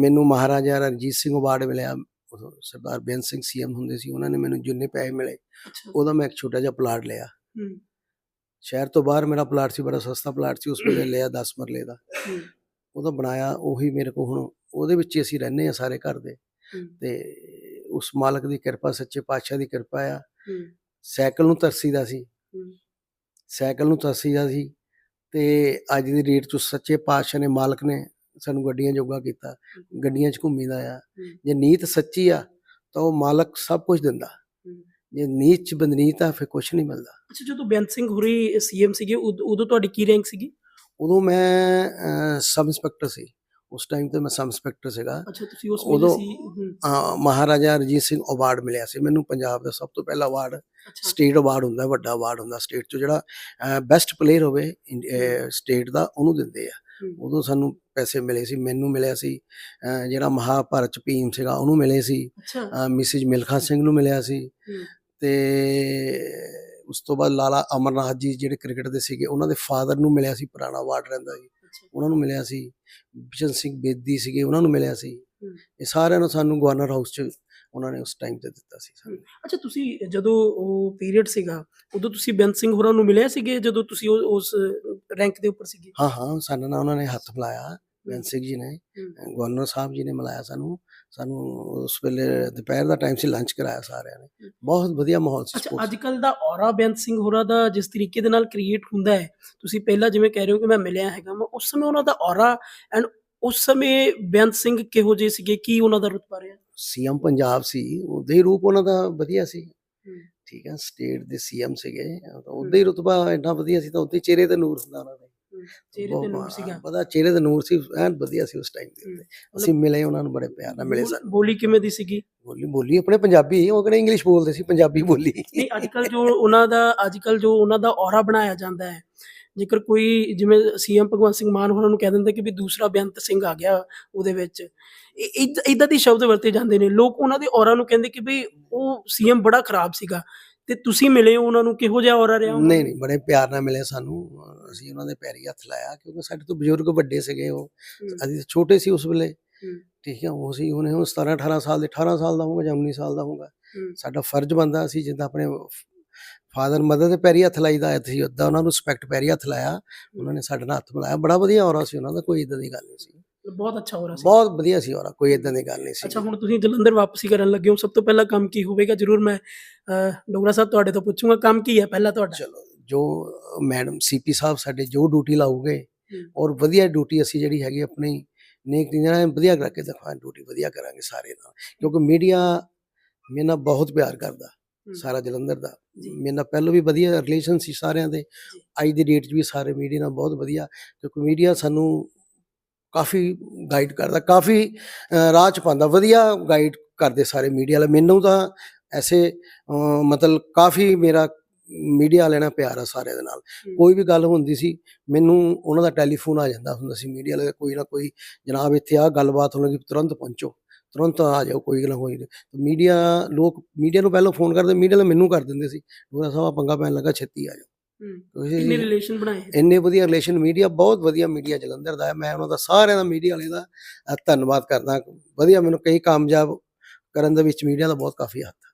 ਮੈਨੂੰ ਮਹਾਰਾਜਾ ਰਣਜੀਤ ਸਿੰਘ ਅਵਾਰਡ ਮਿਲਿਆ। ਸਰਦਾਰ ਬੇਅੰਤ ਸਿੰਘ ਸੀਐਮ ਹੁੰਦੇ ਸੀ ਉਹਨਾਂ ਨੇ ਮੈਨੂੰ ਜਿੰਨੇ ਪੈਸੇ ਮਿਲੇ ਉਹਦਾ ਮੈਂ ਇੱਕ ਛੋਟਾ ਜਿਹਾ ਪਲਾਟ ਲਿਆ। ਹੂੰ, ਸ਼ਹਿਰ ਤੋਂ ਬਾਹਰ ਮੇਰਾ ਪਲਾਟ ਸੀ ਬੜਾ ਸਸਤਾ ਪਲਾਟ ਸੀ ਉਸ ਵੇਲੇ ਲਿਆ 10 ਮਰਲੇ ਦਾ। ਉਹਦਾ ਬਣਾਇਆ ਉਹੀ ਮੇਰੇ ਕੋਲ ਹੁਣ ਉਹਦੇ ਵਿੱਚ ਹੀ ਅਸੀਂ ਰਹਿੰਦੇ ਆ ਸਾਰੇ ਘਰ ਦੇ। ਤੇ ਉਸ ਮਾਲਕ ਦੀ ਕਿਰਪਾ ਸੱਚੇ ਪਾਤਸ਼ਾਹ ਦੀ ਕਿਰਪਾ ਆ। ਸਾਈਕਲ ਨੂੰ ਤਰਸੀਦਾ ਸੀ। ਹੂੰ। ਸਾਈਕਲ ਨੂੰ ਤਰਸੀਦਾ ਸੀ। ਤੇ ਅੱਜ ਦੀ ਡੇਟ 'ਚ ਸੱਚੇ ਪਾਤਸ਼ਾਹ ਨੇ ਮਾਲਕ ਨੇ ਸਾਨੂੰ ਗੱਡੀਆਂ ਜੋਗਾ ਕੀਤਾ ਗੱਡੀਆਂ 'ਚ ਘੁੰਮੀਦਾ ਆ। ਹੂੰ। ਜੇ ਨੀਤ ਸੱਚੀ ਆ ਤਾਂ ਉਹ ਮਾਲਕ ਸਭ ਕੁਝ ਦਿੰਦਾ। ਜੇ ਨੀਤ 'ਚ ਬਦਨੀਤ ਆ ਫਿਰ ਕੁਝ ਨਹੀਂ ਮਿਲਦਾ। ਅੱਛਾ ਜਦੋਂ ਬੇਅੰਤ ਸਿੰਘ ਹੁਰੀ ਸੀਐਮ ਸੀਗੇ ਉਦ- ਤੁਹਾਡੀ ਕੀ ਰੈਂਕ ਸੀਗੀ? ਉਦੋਂ ਮੈਂ ਸਬ ਇੰਸਪੈਕਟਰ ਸੀ। ਉਸ ਟਾਈਮ ਤੇ ਮੈਂ ਸਬ ਇੰਸਪੈਕਟਰ ਸੀਗਾ। ਅੱਛਾ ਤੁਸੀਂ ਉਸ ਵੇਲੇ ਸੀ ਹੂੰ, ਮਹਾਰਾਜਾ ਰਣਜੀਤ ਸਿੰਘ ਅਵਾਰਡ ਮਿਲਿਆ ਸੀ ਮੈਨੂੰ ਪੰਜਾਬ ਦਾ ਸਭ ਤੋਂ ਪਹਿਲਾ ਅਵਾਰਡ। ਸਟੇਟ ਅਵਾਰਡ ਹੁੰਦਾ ਵੱਡਾ ਅਵਾਰਡ ਹੁੰਦਾ। ਸਟੇਟ 'ਚ ਜਿਹੜਾ ਬੈਸਟ ਪਲੇਅਰ ਹੋਵੇ ਸਟੇਟ ਦਾ ਉਹਨੂੰ ਦਿੰਦੇ ਆ। ਉਦੋਂ ਸਾਨੂੰ ਪੈਸੇ ਮਿਲੇ ਸੀ ਮੈਨੂੰ ਮਿਲਿਆ ਸੀ ਜਿਹੜਾ ਮਹਾਭਾਰਤ ਚ ਭੀਮ ਸੀਗਾ ਉਹਨੂੰ ਮਿਲੇ ਸੀ ਮਿਸਿਜ ਮਿਲਖਾ ਸਿੰਘ ਨੂੰ ਮਿਲਿਆ ਸੀ ਤੇ ਉਸ ਤੋਂ ਬਾਅਦ ਲਾਲਾ ਅਮਰਨਾਥ ਜੀ ਜਿਹੜੇ ਕ੍ਰਿਕਟ ਦੇ ਸੀਗੇ ਉਹਨਾਂ ਦੇ ਫਾਦਰ ਨੂੰ ਮਿਲਿਆ ਸੀ ਪੁਰਾਣਾ ਅਵਾਰਡ ਰਹਿੰਦਾ ਅੱਛਾ। ਉਹਨਾਂ ਨੂੰ ਮਿਲਿਆ ਸੀ ਬਿਸ਼ਨ ਸਿੰਘ ਬੇਦੀ ਸੀਗੇ ਉਹਨਾਂ ਨੂੰ ਮਿਲਿਆ ਸੀ। ਇਹ ਸਾਰਿਆਂ ਨੂੰ ਸਾਨੂੰ ਗਵਰਨਰ ਹਾਊਸ ਚ ਉਹਨਾਂ ਨੇ ਉਸ ਟਾਈਮ ਤੇ ਦਿੱਤਾ ਸੀ ਸਾਨੂੰ। ਅੱਛਾ ਤੁਸੀਂ ਜਦੋਂ ਉਹ ਪੀਰੀਅਡ ਸੀਗਾ ਉਦੋਂ ਤੁਸੀਂ ਬੇਅੰਤ ਸਿੰਘ ਹੋਰਾਂ ਨੂੰ ਮਿਲਿਆ ਸੀਗੇ ਜਦੋਂ ਤੁਸੀਂ ਉਸ ਰੈਂਕ ਦੇ ਉੱਪਰ ਸੀਗੇ? ਹਾਂ ਹਾਂ ਸਾਡੇ ਨਾਲ ਉਹਨਾਂ ਨੇ ਹੱਥ ਮਿਲਾਇਆ ਬੇਅੰਤ ਸਿੰਘ ਜੀ ਨੇ। ਗਵਰਨਰ ਸਾਹਿਬ ਜੀ ਨੇ ਮਿਲਾਇਆ ਸਾਨੂੰ। ਸਾਨੂੰ ਉਸ ਵੇਲੇ ਦੁਪਹਿਰ ਦਾ ਟਾਈਮ ਸੀ ਲੰਚ ਕਰਾਇਆ ਸਾਰਿਆਂ ਨੇ। ਬਹੁਤ ਵਧੀਆ ਮਾਹੌਲ ਸੀ ਅੱਛਾ ਅੱਜ ਕੱਲ ਦਾ ਔਰਾ ਬੇਅੰਤ ਸਿੰਘ ਹੋਰਾਂ ਦਾ ਜਿਸ ਤਰੀਕੇ ਦੇ ਨਾਲ ਕ੍ਰੀਏਟ ਹੁੰਦਾ ਹੈ ਤੁਸੀਂ ਪਹਿਲਾਂ ਜਿਵੇਂ ਕਹਿ ਰਹੇ ਹੋ ਕਿ ਮੈਂ ਮਿਲਿਆ ਹੈਗਾ ਮੈਂ ਉਸ ਸਮੇਂ ਉਹਨਾਂ ਦਾ ਔਰਾ ਐਂਡ ਉਸ ਸਮੇਂ ਬੇਅੰਤ ਸਿੰਘ ਕਿਹੋ ਜਿਹੇ ਸੀਗੇ? ਕੀ ਉਹਨਾਂ ਦਾ ਰੁਤਬਾ ਰਿਹਾ? ਸੀਐਮ ਪੰਜਾਬ ਸੀ। ਉਹਦੇ ਹੀ ਰੂਪ ਉਹਨਾਂ ਦਾ ਵਧੀਆ ਸੀ। ਠੀਕ ਹੈ ਸਟੇਟ ਦੇ ਸੀਐਮ ਸੀਗੇ। ਉਹਦੇ ਹੀ ਰੁਤਬਾ ਇੰਨਾ ਵਧੀਆ ਸੀ ਤਾਂ ਉਹਦੇ ਚਿਹਰੇ ਤੇ ਨੂਰ ਹੁੰਦਾ ਉਹਨਾਂ ਦੇ। ਚਿਹਰੇ ਤੇ ਨੂਰ ਸੀਗਾ। ਪਤਾ ਚਿਹਰੇ ਤੇ ਨੂਰ ਸੀ ਐਨ ਵਧੀਆ ਸੀ ਉਸ ਟਾਈਮ ਤੇ ਉੱਤੇ। ਅਸੀਂ ਮਿਲੇ ਉਹਨਾਂ ਨੂੰ ਬੜੇ ਪਿਆਰ ਨਾਲ ਮਿਲੇ ਸਾਨੂੰ। ਬੋਲੀ ਕਿਵੇਂ ਦੀ ਸੀਗੀ? ਬੋਲੀ ਬੋਲੀ ਆਪਣੇ ਪੰਜਾਬੀ ਉਹ ਕਿਹੜੇ ਇੰਗਲਿਸ਼ ਬੋਲਦੇ ਸੀ ਪੰਜਾਬੀ ਬੋਲੀ। ਨਹੀਂ ਅੱਜ ਕੱਲ ਜੋ ਉਹਨਾਂ ਦਾ ਅੱਜ ਕੱਲ ਜੋ ਉਹਨਾਂ ਦਾ ਔਰਾ ਬਣਾਇਆ ਜਾਂਦਾ ਹੈ ਜੇਕਰ ਕੋਈ ਜਿਵੇਂ ਸੀਐਮ ਭਗਵੰਤ ਸਿੰਘ ਮਾਨ ਹੋਰਾਂ ਨੂੰ ਕਹਿ ਦਿੰਦੇ ਕਿ ਵੀ ਦੂਸਰਾ ਬੇਅੰਤ ਸਿੰਘ ਆ ਗਿਆ ਉਹਦੇ ਵਿੱਚ ਇਦਾਂ ਦੀ ਸ਼ਬਦ ਵਰਤੇ ਜਾਂਦੇ ਨੇ। ਲੋਕ ਉਹਨਾਂ ਦੇ ਔਰਾ ਨੂੰ ਕਹਿੰਦੇ ਕਿ ਵੀ ਉਹ ਸੀਐਮ ਬੜਾ ਖਰਾਬ ਸੀਗਾ ਤੇ ਤੁਸੀਂ ਮਿਲੇ ਉਹਨਾਂ ਨੂੰ ਕਿਹੋ ਜਿਹਾ ਔਰਾ ਰਿਹਾ ਉਹਨਾਂ ਨਹੀਂ? ਨਹੀਂ ਬੜੇ ਪਿਆਰ ਨਾਲ ਮਿਲੇ ਸਾਨੂੰ। ਅਸੀਂ ਉਹਨਾਂ ਦੇ ਪੈਰੀ ਹੱਥ ਲਾਇਆ ਕਿਉਂਕਿ ਸਾਡੇ ਤੋਂ ਬਜ਼ੁਰਗ ਵੱਡੇ ਸੀਗੇ ਉਹ। ਅਸੀਂ ਛੋਟੇ ਸੀ ਉਸ ਵੇਲੇ। ਠੀਕ ਹੈ ਉਹ ਸੀ ਉਹਨੇ ਹੁਣ 17 18 ਸਾਲ ਦੇ 18 ਸਾਲ ਦਾ ਹੋਊਗਾ ਜਾਂ 19 ਸਾਲ ਦਾ ਹੋਊਗਾ। ਸਾਡਾ ਫਰਜ਼ ਬੰਦਾ ਸੀ ਜਿੱਦਾਂ ਆਪਣੇ ਫਾਦਰ ਮਦਰ ਦੇ ਪੈਰੀ ਹੱਥ ਲਾਈਦਾ ਹੈ ਸੀ ਉਦਾਂ ਉਹਨਾਂ ਨੂੰ ਰਿਸਪੈਕਟ ਪੈਰੀ ਹੱਥ ਲਾਇਆ ਉਹਨਾਂ ਨੇ ਸਾਡੇ ਨਾਲ ਹੱਥ ਮਿਲਾਇਆ ਬੜਾ ਵਧੀਆ ਔਰਾ ਸੀ ਉਹਨਾਂ ਦਾ ਕੋਈ ਇਦਾਂ ਦੀ ਗੱਲ ਨਹੀਂ ਸੀ ਬਹੁਤ ਅੱਛਾ ਔਰਾ ਸੀ ਬਹੁਤ ਵਧੀਆ ਸੀ ਔਰਾ ਕੋਈ ਇਦਾਂ ਦੀ ਗੱਲ ਨਹੀਂ ਸੀ ਅੱਛਾ ਹੁਣ ਤੁਸੀਂ ਜਲੰਧਰ ਵਾਪਸੀ ਕਰਨ ਲੱਗੇ ਹੋ ਸਭ ਤੋਂ ਪਹਿਲਾਂ ਕੰਮ ਕੀ ਹੋਵੇਗਾ ਜਰੂਰ ਮੈਂ ਅਹ, ਡੋਗਰਾ ਸਾਹਿਬ ਤੁਹਾਡੇ ਤੋਂ ਪੁੱਛੂੰਗਾ ਕੰਮ ਕੀ ਹੈ ਪਹਿਲਾਂ ਤੁਹਾਡਾ ਚਲੋ ਜੋ ਮੈਡਮ ਸੀਪੀ ਸਾਹਿਬ ਸਾਡੇ ਜੋ ਡਿਊਟੀ ਲਾਉਗੇ ਹੂੰ। ਔਰ ਵਧੀਆ ਡਿਊਟੀ ਅਸੀਂ ਜਿਹੜੀ ਹੈਗੀ ਆਪਣੀ ਨੇਕ ਚੀਜ਼ਾਂ ਨਾਲ ਵਧੀਆ ਕਰਕੇ ਦਿਖਾਉਣ ਡਿਊਟੀ ਵਧੀਆ ਕਰਾਂਗੇ ਸਾਰੇ ਨਾਲ ਕਿਉਂਕਿ ਮੀਡੀਆ ਮੇਰੇ ਨਾਲ ਬਹੁਤ ਪਿਆਰ ਕਰਦਾ ਹੂੰ। ਸਾਰਾ ਜਲੰਧਰ ਦਾ ਜੀ। ਮੇਰੇ ਨਾਲ ਪਹਿਲਾਂ ਵੀ ਵਧੀਆ ਰਿਲੇਸ਼ਨ ਸੀ ਸਾਰਿਆਂ ਦੇ। ਅੱਜ ਦੀ ਡੇਟ 'ਚ ਵੀ ਸਾਰੇ ਮੀਡੀਆ ਨਾਲ ਬਹੁਤ ਵਧੀਆ ਕਿਉਂਕਿ ਮੀਡੀਆ ਸਾਨੂੰ ਕਾਫੀ ਗਾਈਡ ਕਰਦਾ ਕਾਫੀ ਰਾਹ 'ਚ ਪਾਉਂਦਾ ਵਧੀਆ ਗਾਈਡ ਕਰਦੇ ਸਾਰੇ ਮੀਡੀਆ ਵਾਲੇ। ਮੈਨੂੰ ਤਾਂ ਐਸੇ ਮਤਲਬ ਕਾਫੀ ਮੇਰਾ ਮੀਡੀਆ ਵਾਲਿਆਂ ਨਾਲ ਪਿਆਰ ਆ ਸਾਰਿਆਂ ਦੇ ਨਾਲ। ਕੋਈ ਵੀ ਗੱਲ ਹੁੰਦੀ ਸੀ ਮੈਨੂੰ ਉਹਨਾਂ ਦਾ ਟੈਲੀਫੋਨ ਆ ਜਾਂਦਾ ਹੁੰਦਾ ਸੀ ਮੀਡੀਆ ਵਾਲੇ ਕੋਈ ਨਾ ਕੋਈ ਜਨਾਬ ਇੱਥੇ ਆ ਗੱਲਬਾਤ ਹੋਣੀ ਤੁਰੰਤ ਪਹੁੰਚੋ। ਤੁਰੰਤ ਆ ਜਾਓ ਕੋਈ ਗੱਲ ਹੋਈ ਮੀਡੀਆ ਲੋਕ ਮੀਡੀਆ ਨੂੰ ਪਹਿਲਾਂ ਫੋਨ ਕਰਦੇ ਮੀਡੀਆ ਵਾਲੇ ਮੈਨੂੰ ਕਰ ਦਿੰਦੇ ਸੀ। ਉਹਦਾ ਸਾਹਿਬ ਪੰਗਾ ਪੈਣ ਲੱਗਾ ਛੇਤੀ ਆ ਜਾਓ। ਕਿੰਨੇ ਰਿਲੇਸ਼ਨ ਬਣਾਏ? ਇੰਨੇ ਵਧੀਆ ਰਿਲੇਸ਼ਨ ਮੀਡੀਆ ਬਹੁਤ ਵਧੀਆ ਮੀਡੀਆ ਜਲੰਧਰ ਦਾ ਹੈ। ਮੈਂ ਉਹਨਾਂ ਦਾ ਸਾਰਿਆਂ ਦਾ ਮੀਡੀਆ ਵਾਲੇ ਦਾ ਧੰਨਵਾਦ ਕਰਦਾ। ਵਧੀਆ ਮੈਨੂੰ ਕਈ ਕਾਮਯਾਬ ਕਰਨ ਦੇ ਵਿੱਚ ਮੀਡੀਆ ਦਾ ਬਹੁਤ ਕਾਫੀ ਹੱਥ ਹੈ